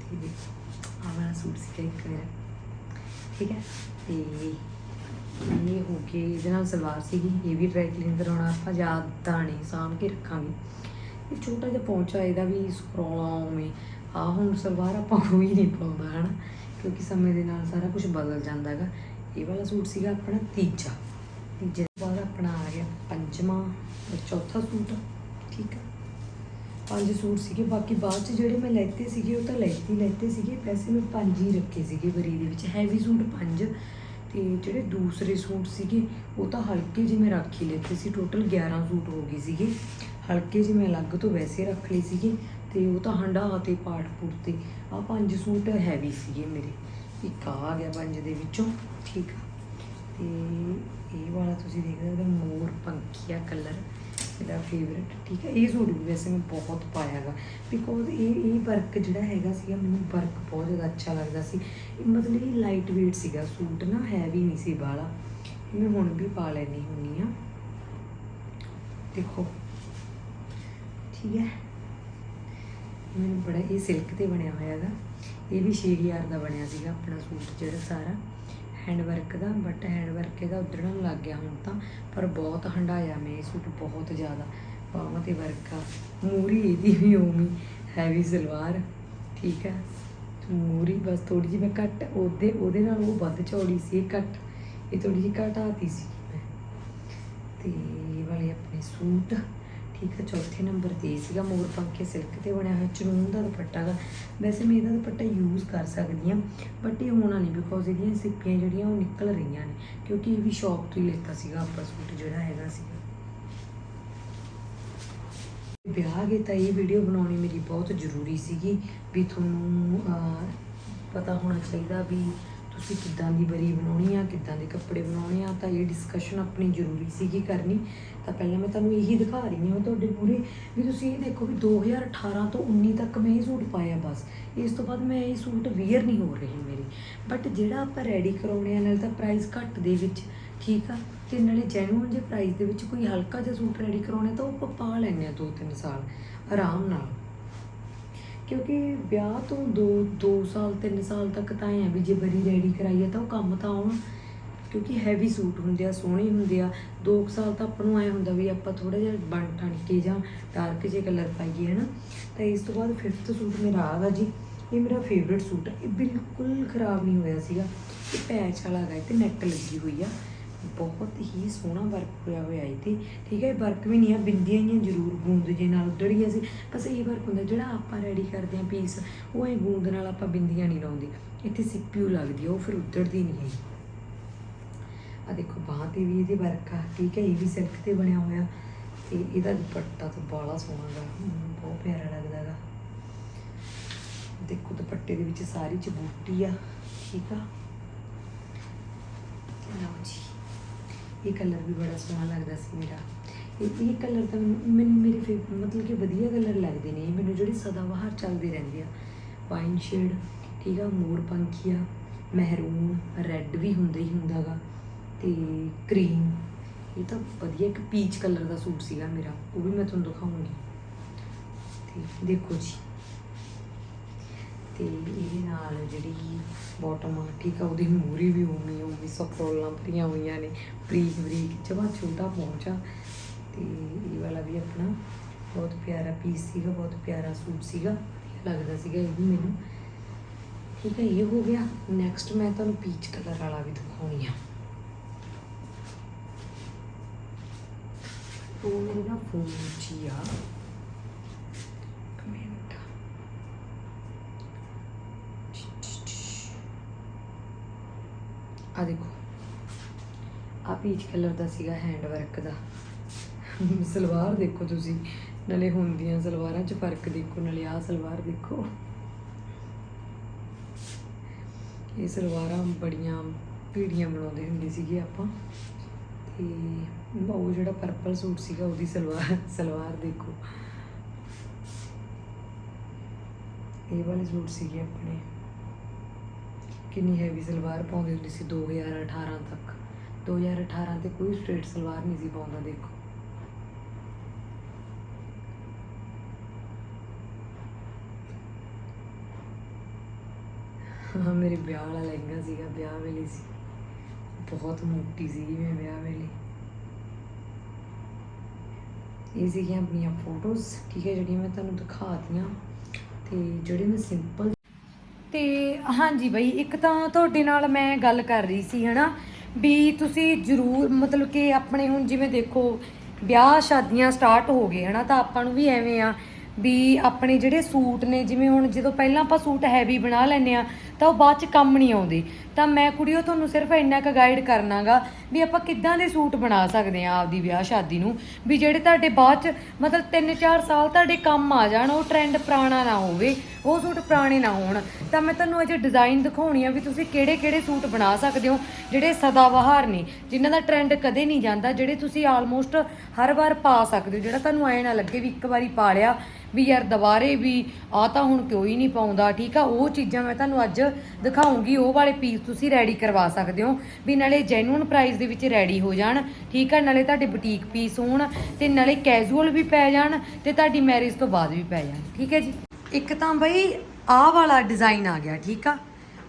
Speaker 1: ਤੇ ਦੇਖੋ ਆਹ ਵਾਲਾ ਸੂਟ ਸੀ ਇੱਕ ਮੇਰਾ। ਠੀਕ ਹੈ? ਤੇ ਇਹ ਹੋ ਕੇ ਇਹਦੇ ਨਾਲ ਸਲਵਾਰ ਸੀਗੀ, ਇਹ ਵੀ ਡਰਾਈ ਕਲੀਨ ਕਰਾਉਣਾ, ਆਪਾਂ ਯਾਦ ਤਾਂ ਨਹੀਂ, ਸਾਂਭ ਕੇ ਰੱਖਾਂਗੇ। ਇਹ ਛੋਟਾ ਜਿਹਾ ਪੌਂਚਾ, ਇਹਦਾ ਵੀ ਸਕਰੋਲਾ ਉਵੇਂ। ਆ ਹੁਣ ਸਲਵਾਰ ਆਪਾਂ ਕੋਈ ਨਹੀਂ ਪਾਉਂਦਾ, ਹਨਾ? ਕਿਉਂਕਿ ਸਮੇਂ ਦੇ ਨਾਲ ਸਾਰਾ ਕੁਝ ਬਦਲ ਜਾਂਦਾ ਹੈਗਾ। ਇਹ ਵਾਲਾ ਸੂਟ ਸੀਗਾ ਆਪਣਾ ਤੀਜਾ। ਤੀਜੇ ਤੋਂ ਬਾਅਦ ਆਪਣਾ ਆ ਗਿਆ ਪੰਜਵਾਂ ਤੇ ਚੌਥਾ ਸੂਟ। ਠੀਕ ਆ ਪੰਜ ਸੂਟ ਸੀਗੇ। ਬਾਕੀ ਬਾਅਦ ਚ ਜਿਹੜੇ ਮੈਂ ਲੈਤੇ ਸੀਗੇ, ਉਹ ਤਾਂ ਲੈਤੇ ਹੀ ਲੈਤੇ ਸੀਗੇ। ਪੈਸੇ ਮੈਂ ਪੰਜ ਹੀ ਰੱਖੇ ਸੀਗੇ ਬਰੀ ਦੇ ਵਿੱਚ। ਹੈਵੀ ਸੂਟ ਪੰਜ। ਤੇ ਜਿਹੜੇ ਦੂਸਰੇ ਸੂਟ ਸੀਗੇ, ਉਹ ਤਾਂ ਹਲਕੇ ਜਿਵੇਂ ਰੱਖ ਹੀ ਲੈਤੇ ਸੀ। ਟੋਟਲ 11 ਸੂਟ ਹੋ ਗਏ ਸੀਗੇ। ਹਲਕੇ ਜਿਵੇਂ ਅਲੱਗ ਤੋਂ ਵੈਸੇ ਰੱਖ ਲਏ ਸੀਗੇ। ਤੇ ਉਹ ਤਾਂ ਹੰਡਾ ਤੇ ਪਾਟ ਪੂਟ ਤੇ ਆ ਪੰਜ ਸੂਟ ਹੈਵੀ ਸੀਗੇ ਮੇਰੇ। ਇੱਕ ਆ ਗਿਆ ਪੰਜ ਦੇ ਵਿੱਚੋਂ। ਠੀਕ ਆ। ਤੇ ਇਹ ਵਾਲਾ ਤੁਸੀਂ ਦੇਖ ਸਕਦੇ ਹੋ, ਮੋਰ ਪੰਖੀਆ ਕਲਰ ਮੇਰਾ ਫੇਵਰਿਟ ਠੀਕ ਹੈ ਇਹ ਸੂਟ ਵੀ ਵੈਸੇ ਮੈਂ ਬਹੁਤ ਪਾਇਆਗਾ ਬਿਕੋਜ਼ ਇਹ ਇਹ ਵਰਕ ਜਿਹੜਾ ਹੈਗਾ ਸੀਗਾ, ਮੈਨੂੰ ਵਰਕ ਬਹੁਤ ਜ਼ਿਆਦਾ ਅੱਛਾ ਲੱਗਦਾ ਸੀ। ਇਹ ਮਤਲਬ ਇਹ ਲਾਈਟ weight ਸੀਗਾ ਸੂਟ ਨਾ ਹੈਵੀ ਨਹੀਂ ਸੀ ਬਾਲਾ ਇਹ ਮੈਂ ਹੁਣ ਵੀ ਪਾ ਲੈਣੀ ਹੁੰਨੀ ਆ। ਦੇਖੋ। ਠੀਕ ਹੈ ਮੈਨੂੰ ਬੜਾ ਇਹ ਸਿਲਕ ਤੇ ਬਣਿਆ ਹੋਇਆ ਹੈਗਾ। ਇਹ ਵੀ 6000 ਦਾ ਬਣਿਆ ਸੀਗਾ ਆਪਣਾ ਸੂਟ ਜਿਹੜਾ ਸਾਰਾ। ਹੈਂਡ ਵਰਕ ਦਾ ਬਟ ਹੈਂਡ ਵਰਕ ਇਹਦਾ ਉਧੜਨ ਲੱਗ ਗਿਆ ਹੁਣ ਤਾਂ। ਪਰ ਬਹੁਤ ਹੰਡਾਇਆ ਮੈਂ ਇਹ ਸੂਟ ਬਹੁਤ ਜ਼ਿਆਦਾ। ਬਾਹਾਂ ਤੇ ਵਰਕ ਆ। ਮੂਰੀ ਇਹਦੀ ਵੀ ਉਵੇਂ ਹੈਵੀ ਸਲਵਾਰ। ਠੀਕ ਹੈ ਮੂਰੀ ਬਸ ਥੋੜੀ ਜਿਹੀ ਮੈਂ ਘੱਟ, ਉਹਦੇ ਉਹਦੇ ਨਾਲ ਉਹ ਵੱਧ ਚੌੜੀ ਸੀ, ਇਹ ਘੱਟ। ਇਹ ਥੋੜੀ ਜਿਹੀ ਘਟਾਤੀ ਸੀ ਮੈਂ। ਤੇ ਇਹ ਵਾਲੇ ਆਪਣੇ ਸੂਟ। ਠੀਕ ਹੈ, ਚੌਥੇ ਨੰਬਰ ਤੇ ਸੀਗਾ ਮੋਰ ਪੰਖੇ ਸਿਲਕ ਤੇ ਬਣਿਆ ਹੋਇਆ ਚਨੂਨ ਦਾ ਦੁਪੱਟਾ ਗਾ। ਵੈਸੇ ਮੈਂ ਇਹਦਾ ਦੁਪੱਟਾ ਯੂਜ਼ ਕਰ ਸਕਦੀ ਹਾਂ ਬਟ ਇਹ ਹੋਣਾ ਨਹੀਂ ਬਿਕੋਜ਼ ਇਹਦੀਆਂ ਸਿੱਪੀਆਂ ਜਿਹੜੀਆਂ ਉਹ ਨਿਕਲ ਰਹੀਆਂ ਨੇ, ਕਿਉਂਕਿ ਇਹ ਵੀ ਸ਼ੌਪ ਤੋਂ ਹੀ ਲਿੱਤਾ ਸੀਗਾ ਆਪਾਂ ਸੂਟ ਜਿਹੜਾ ਹੈਗਾ ਸੀਗਾ। ਵਿਆਹ ਗਏ ਤਾਂ ਇਹ ਵੀਡੀਓ ਬਣਾਉਣੀ ਮੇਰੀ ਬਹੁਤ ਜ਼ਰੂਰੀ ਸੀਗੀ ਵੀ ਤੁਹਾਨੂੰ ਪਤਾ ਹੋਣਾ ਚਾਹੀਦਾ ਵੀ ਤੁਸੀਂ ਕਿੱਦਾਂ ਦੀ ਬਰੀ ਬਣਾਉਣੀ ਆ, ਕਿੱਦਾਂ ਦੇ ਕੱਪੜੇ ਬਣਾਉਣੇ ਆ, ਤਾਂ ਇਹ ਡਿਸਕਸ਼ਨ ਆਪਣੀ ਜ਼ਰੂਰੀ ਸੀਗੀ ਕਰਨੀ। ਤਾਂ ਪਹਿਲਾਂ ਮੈਂ ਤੁਹਾਨੂੰ ਇਹੀ ਦਿਖਾ ਰਹੀ ਹਾਂ ਤੁਹਾਡੇ ਪੂਰੇ ਵੀ ਤੁਸੀਂ ਇਹ ਦੇਖੋ ਵੀ 2018 ਤੋਂ 19 ਤੱਕ ਮੈਂ ਇਹ ਸੂਟ ਪਾਇਆ ਬਸ। ਇਸ ਤੋਂ ਬਾਅਦ ਮੈਂ ਇਹ ਸੂਟ ਵੇਅਰ ਨਹੀਂ ਹੋ ਰਹੀ ਮੇਰੀ। ਬਟ ਜਿਹੜਾ ਆਪਾਂ ਰੈਡੀ ਕਰਾਉਣੇ ਆ, ਨਾਲ ਤਾਂ ਪ੍ਰਾਈਸ ਘੱਟ ਦੇ ਵਿੱਚ, ਠੀਕ ਆ? ਤੇ ਨਾਲੇ ਜੈਨੂਅਨ ਜੇ ਪ੍ਰਾਈਸ ਦੇ ਵਿੱਚ ਕੋਈ ਹਲਕਾ ਜਿਹਾ ਸੂਟ ਰੈਡੀ ਕਰਾਉਣਾ ਤਾਂ ਉਹ ਆਪਾਂ ਪਾ ਲੈਂਦੇ ਆ 2-3 ਸਾਲ, ਆਰਾਮ ਨਾਲ। ਕਿਉਂਕਿ ਵਿਆਹ ਤੋਂ 2 2 ਸਾਲ 3 ਸਾਲ ਤੱਕ ਤਾਂ ਐ ਵੀ ਜੇ ਬਰੀ ਰੈਡੀ ਕਰਾਈ ਆ ਤਾਂ ਉਹ ਕੰਮ ਤਾਂ ਆਉਣ। ਕਿਉਂਕਿ ਹੈਵੀ ਸੂਟ ਹੁੰਦੇ ਆ, ਸੋਹਣੇ ਹੁੰਦੇ ਆ। 2 ਸਾਲ ਤਾਂ ਆਪਾਂ ਨੂੰ ਐ ਹੁੰਦਾ ਵੀ ਆਪਾਂ ਥੋੜਾ ਜਿਹਾ ਬਣ ਠਣ ਕੇ ਜਾਂ ਡਾਰਕ ਜਿਹੇ ਕਲਰ ਪਾਈਏ, ਹਨਾ। ਤਾਂ ਇਸ ਤੋਂ ਬਾਅਦ 5th ਸੂਟ ਮੇਰਾ ਆ ਗਾ ਜੀ। ਇਹ ਮੇਰਾ ਫੇਵਰਿਟ ਸੂਟ ਆ। ਇਹ ਬਿਲਕੁਲ ਖਰਾਬ ਨਹੀਂ ਹੋਇਆ ਸੀਗਾ। ਇਹ ਪੈਚ ਵਾਲਾ ਗਾ ਤੇ ਨੈਕ ਲੱਗੀ ਹੋਈ ਆ। ਬਹੁਤ ਹੀ ਸੋਹਣਾ ਵਰਕ ਹੋਇਆ ਹੋਇਆ ਇਹ ਤੇ, ਠੀਕ ਹੈ, ਇਹ ਵਰਕ ਵੀ ਨਹੀਂ ਆ, ਬਿੰਦੀਆਂ ਹੀ ਜ਼ਰੂਰ ਗੂੰਦ ਜੇ ਨਾਲ ਉਧੜੀਆਂ ਸੀ। ਬਸ ਇਹ ਵਰਕ ਹੁੰਦਾ, ਜਿਹੜਾ ਆਪਾਂ ਰੈਡੀ ਕਰਦੇ ਆ ਪੀਸ ਉਹ ਇਹ ਗੂੰਦ ਨਾਲ ਆਪਾਂ ਬਿੰਦੀਆਂ ਨਹੀਂ ਲਾਉਂਦੇ। ਇੱਥੇ ਸਿੱਪੀਓ ਲੱਗਦੀ ਆ, ਉਹ ਫਿਰ ਉਧੜਦੀ ਨਹੀਂ ਹੈ ਆ ਦੇਖੋ, ਬਾਹਾਂ ਤੇ ਵੀ ਇਹਦੇ ਵਰਕ ਆ, ਠੀਕ ਹੈ, ਇਹ ਵੀ ਸਿਲਕ ਤੇ ਬਣਿਆ ਹੋਇਆ। ਤੇ ਇਹਦਾ ਦੁਪੱਟਾ ਤਾਂ ਬੜਾ ਸੋਹਣਾ ਗਾ ਮੈਨੂੰ ਬਹੁਤ ਪਿਆਰਾ ਲੱਗਦਾ ਗਾ। ਦੇਖੋ, ਦੁਪੱਟੇ ਦੇ ਵਿੱਚ ਸਾਰੀ ਚ ਬੂਟੀ ਆ, ਠੀਕ ਆ। ਲਓ ਜੀ। ਇਹ ਕਲਰ ਵੀ ਬੜਾ ਸੋਹਣਾ ਲੱਗਦਾ ਸੀ ਮੇਰਾ। ਇਹ ਇਹ ਕਲਰ ਤਾਂ ਮੈਨੂੰ ਮੈਨੂੰ ਮੇਰੇ ਫੇਵ ਮਤਲਬ ਕਿ ਵਧੀਆ ਕਲਰ ਲੱਗਦੇ ਨੇ। ਮੈਨੂੰ ਜਿਹੜੇ ਸਦਾ ਬਾਹਰ ਚੱਲਦੇ ਰਹਿੰਦੇ ਆ। ਵਾਈਨ ਸ਼ੇਡ ਠੀਕ ਆ, ਮੋਰ ਪੰਖੀਆ, ਮਹਿਰੂਨ ਰੈੱਡ ਵੀ ਹੁੰਦਾ ਹੀ ਹੁੰਦਾਗਾ ਤੇ ਕਰੀਮ ਇਹ ਤਾਂ ਵਧੀਆ ਇੱਕ ਪੀਚ ਕਲਰ ਦਾ ਸੂਟ ਸੀਗਾ ਮੇਰਾ। ਉਹ ਵੀ ਮੈਂ ਤੁਹਾਨੂੰ ਦਿਖਾਉਂਗੀ। ਤੇ ਦੇਖੋ ਜੀ। ਤੇ ਇਹਦੇ ਨਾਲ ਜਿਹੜੀ ਬਾਟਮ ਆ, ਠੀਕ ਆ, ਉਹਦੀ ਮੂਰੀ ਵੀ ਉਮੀ ਉਮੀ ਸਫਰੋਲਾਂ ਭਰੀਆਂ ਹੋਈਆਂ ਨੇ ਬਰੀਕ ਬਰੀਕ ਜਮਾ ਛੋਟਾ ਪਹੁੰਚਾ ਤੇ ਇਹ ਵਾਲਾ ਵੀ ਆਪਣਾ ਬਹੁਤ ਪਿਆਰਾ ਪੀਸ ਸੀਗਾ, ਬਹੁਤ ਪਿਆਰਾ ਸੂਟ ਸੀਗਾ ਲੱਗਦਾ ਸੀਗਾ ਇਹ ਵੀ ਮੈਨੂੰ। ਠੀਕ ਹੈ ਇਹ ਹੋ ਗਿਆ। ਨੈਕਸਟ ਮੈਂ ਤੁਹਾਨੂੰ ਪੀਚ ਕਲਰ ਵਾਲਾ ਵੀ ਦਿਖਾਉਣੀ ਆ। ਉਹ ਮੇਰੇ ਨਾ ਫੋਨ 'ਚ ਹੀ ਆ ਕਮੈਂਟ ਆ ਦੇਖੋ। ਆ ਪੀਚ ਕਲਰ ਦਾ ਸੀਗਾ ਹੈਂਡ ਵਰਕ ਦਾ। ਸਲਵਾਰ ਦੇਖੋ ਤੁਸੀਂ। ਨਾਲੇ ਹੁੰਦੀਆਂ ਸਲਵਾਰਾਂ 'ਚ ਫ਼ਰਕ ਦੇਖੋ, ਨਾਲੇ ਆ ਸਲਵਾਰ ਦੇਖੋ। ਇਹ ਸਲਵਾਰਾਂ ਬੜੀਆਂ ਪੀੜੀਆਂ ਬਣਾਉਂਦੇ ਹੁੰਦੇ ਸੀਗੇ ਆਪਾਂ। ਤੇ ਉਹ ਜਿਹੜਾ ਪਰਪਲ ਸੂਟ ਸੀਗਾ, ਉਹਦੀ ਸਲਵਾਰ ਸਲਵਾਰ ਦੇਖੋ। ਇਹ ਵਾਲੇ ਸੂਟ ਸੀਗੇ ਆਪਣੇ। ਕਿੰਨੀ ਹੈਵੀ ਸਲਵਾਰ ਪਾਉਂਦੀ ਹੁੰਦੀ ਸੀ 2018 ਤੱਕ। 2018 ਤੇ ਕੋਈ ਸਟ੍ਰੇਟ ਸਲਵਾਰ ਨਹੀਂ ਸੀ ਪਾਉਂਦਾ, ਦੇਖੋ। ਹਾਂ, ਮੇਰੇ ਵਿਆਹ ਵਾਲਾ ਲਹਿੰਗਾ ਸੀਗਾ, ਵਿਆਹ ਵੇਲੇ ਸੀ। ਬਹੁਤ ਮੋਟੀ ਸੀਗੀ ਮੈਂ ਵਿਆਹ ਵੇਲੇ। ਇਹ ਸੀਗੀਆਂ ਆਪਣੀਆਂ ਫੋਟੋਜ਼ ਠੀਕ ਹੈ, ਜਿਹੜੀਆਂ ਮੈਂ ਤੁਹਾਨੂੰ ਦਿਖਾਤੀਆਂ ਤੇ ਜਿਹੜੇ ਮੈਂ ਸਿੰਪਲ ਤੇ ਹਾਂਜੀ ਬਈ, ਇੱਕ ਤਾਂ ਤੁਹਾਡੇ ਨਾਲ ਮੈਂ ਗੱਲ ਕਰ ਰਹੀ ਸੀ, ਹਨਾ? ਵੀ ਤੁਸੀਂ ਜਰੂਰ, ਮਤਲਬ ਕਿ ਆਪਣੇ ਹੁਣ ਜਿਵੇਂ ਦੇਖੋ ਵਿਆਹ ਸ਼ਾਦੀਆਂ ਸਟਾਰਟ ਹੋ ਗਏ, ਹਨਾ? ਤਾਂ ਆਪਾਂ ਨੂੰ ਵੀ ਐਵੇਂ ਆ ਵੀ ਆਪਣੇ ਜਿਹੜੇ ਸੂਟ ਨੇ, ਜਿਵੇਂ ਹੁਣ ਜਦੋਂ ਪਹਿਲਾਂ ਆਪਾਂ ਸੂਟ ਹੈਵੀ ਬਣਾ ਲੈਂਦੇ ਆ ਤਾਂ ਉਹ ਬਾਅਦ ਚ ਕੰਮ ਨਹੀਂ ਆਉਂਦੇ। ਤਾਂ ਮੈਂ ਕੁੜੀਓ ਤੁਹਾਨੂੰ ਸਿਰਫ ਇੰਨਾ ਕੁ ਗਾਈਡ ਕਰਨਾਗਾ ਵੀ ਆਪਾਂ ਕਿੱਦਾਂ ਦੇ ਸੂਟ ਬਣਾ ਸਕਦੇ ਆ ਆਪਦੀ ਵਿਆਹ ਸ਼ਾਦੀ ਨੂੰ, ਵੀ ਜਿਹੜੇ ਤੁਹਾਡੇ ਬਾਅਦ ਚ ਮਤਲਬ 3-4 ਸਾਲ ਤੁਹਾਡੇ ਕੰਮ ਆ ਜਾਣ, ਉਹ ਟ੍ਰੈਂਡ ਪੁਰਾਣਾ ਨਾ ਹੋਵੇ, ਉਹ ਸੂਟ ਪੁਰਾਣੇ ਨਾ ਹੋਣ। ਤਾਂ ਮੈਂ ਤੁਹਾਨੂੰ ਅਜੇ ਡਿਜ਼ਾਈਨ ਦਿਖਾਉਣੀ ਆ ਵੀ ਤੁਸੀਂ ਕਿਹੜੇ-ਕਿਹੜੇ ਸੂਟ ਬਣਾ ਸਕਦੇ ਹੋ, ਜਿਹੜੇ ਸਦਾਬਹਾਰ ਨੇ, ਜਿਨ੍ਹਾਂ ਦਾ ਟ੍ਰੈਂਡ ਕਦੇ ਨਹੀਂ ਜਾਂਦਾ, ਜਿਹੜੇ ਤੁਸੀਂ ਆਲਮੋਸਟ ਹਰ ਵਾਰ ਪਾ ਸਕਦੇ ਹੋ, ਜਿਹੜਾ ਤੁਹਾਨੂੰ ਐ ਨਾ ਲੱਗੇ ਵੀ ਇੱਕ ਵਾਰੀ ਪਾ ਲਿਆ ਵੀ ਯਾਰ ਦੁਬਾਰੇ ਵੀ ਆ ਤਾਂ ਹੁਣ ਕਿਉਂ ਹੀ ਨਹੀਂ ਪਾਉਂਦਾ, ਠੀਕ ਆ? ਉਹ ਚੀਜ਼ਾਂ ਮੈਂ ਤੁਹਾਨੂੰ ਅੱਜ ਦਿਖਾਉਂਗੀ, ਉਹ ਵਾਲੇ ਪੀਸ ਤੁਸੀਂ ਰੈਡੀ ਕਰਵਾ ਸਕਦੇ ਹੋ, ਵੀ ਨਾਲੇ ਜੈਨੂਇਨ ਪ੍ਰਾਈਸ ਦੇ ਵਿੱਚ ਰੈਡੀ ਹੋ ਜਾਣ, ਠੀਕ ਆ? ਨਾਲੇ ਤੁਹਾਡੇ ਬੁਟੀਕ ਪੀਸ ਹੋਣ ਤੇ ਨਾਲੇ ਕੈਜੂਅਲ ਵੀ ਪੈ ਜਾਣ ਤੇ ਤੁਹਾਡੀ ਮੈਰਿਜ ਤੋਂ ਬਾਅਦ ਵੀ ਪੈ ਜਾਣ, ਠੀਕ ਹੈ ਜੀ? ਇੱਕ ਤਾਂ ਬਈ ਆਹ ਵਾਲਾ ਡਿਜ਼ਾਈਨ ਆ ਗਿਆ, ਠੀਕ ਆ?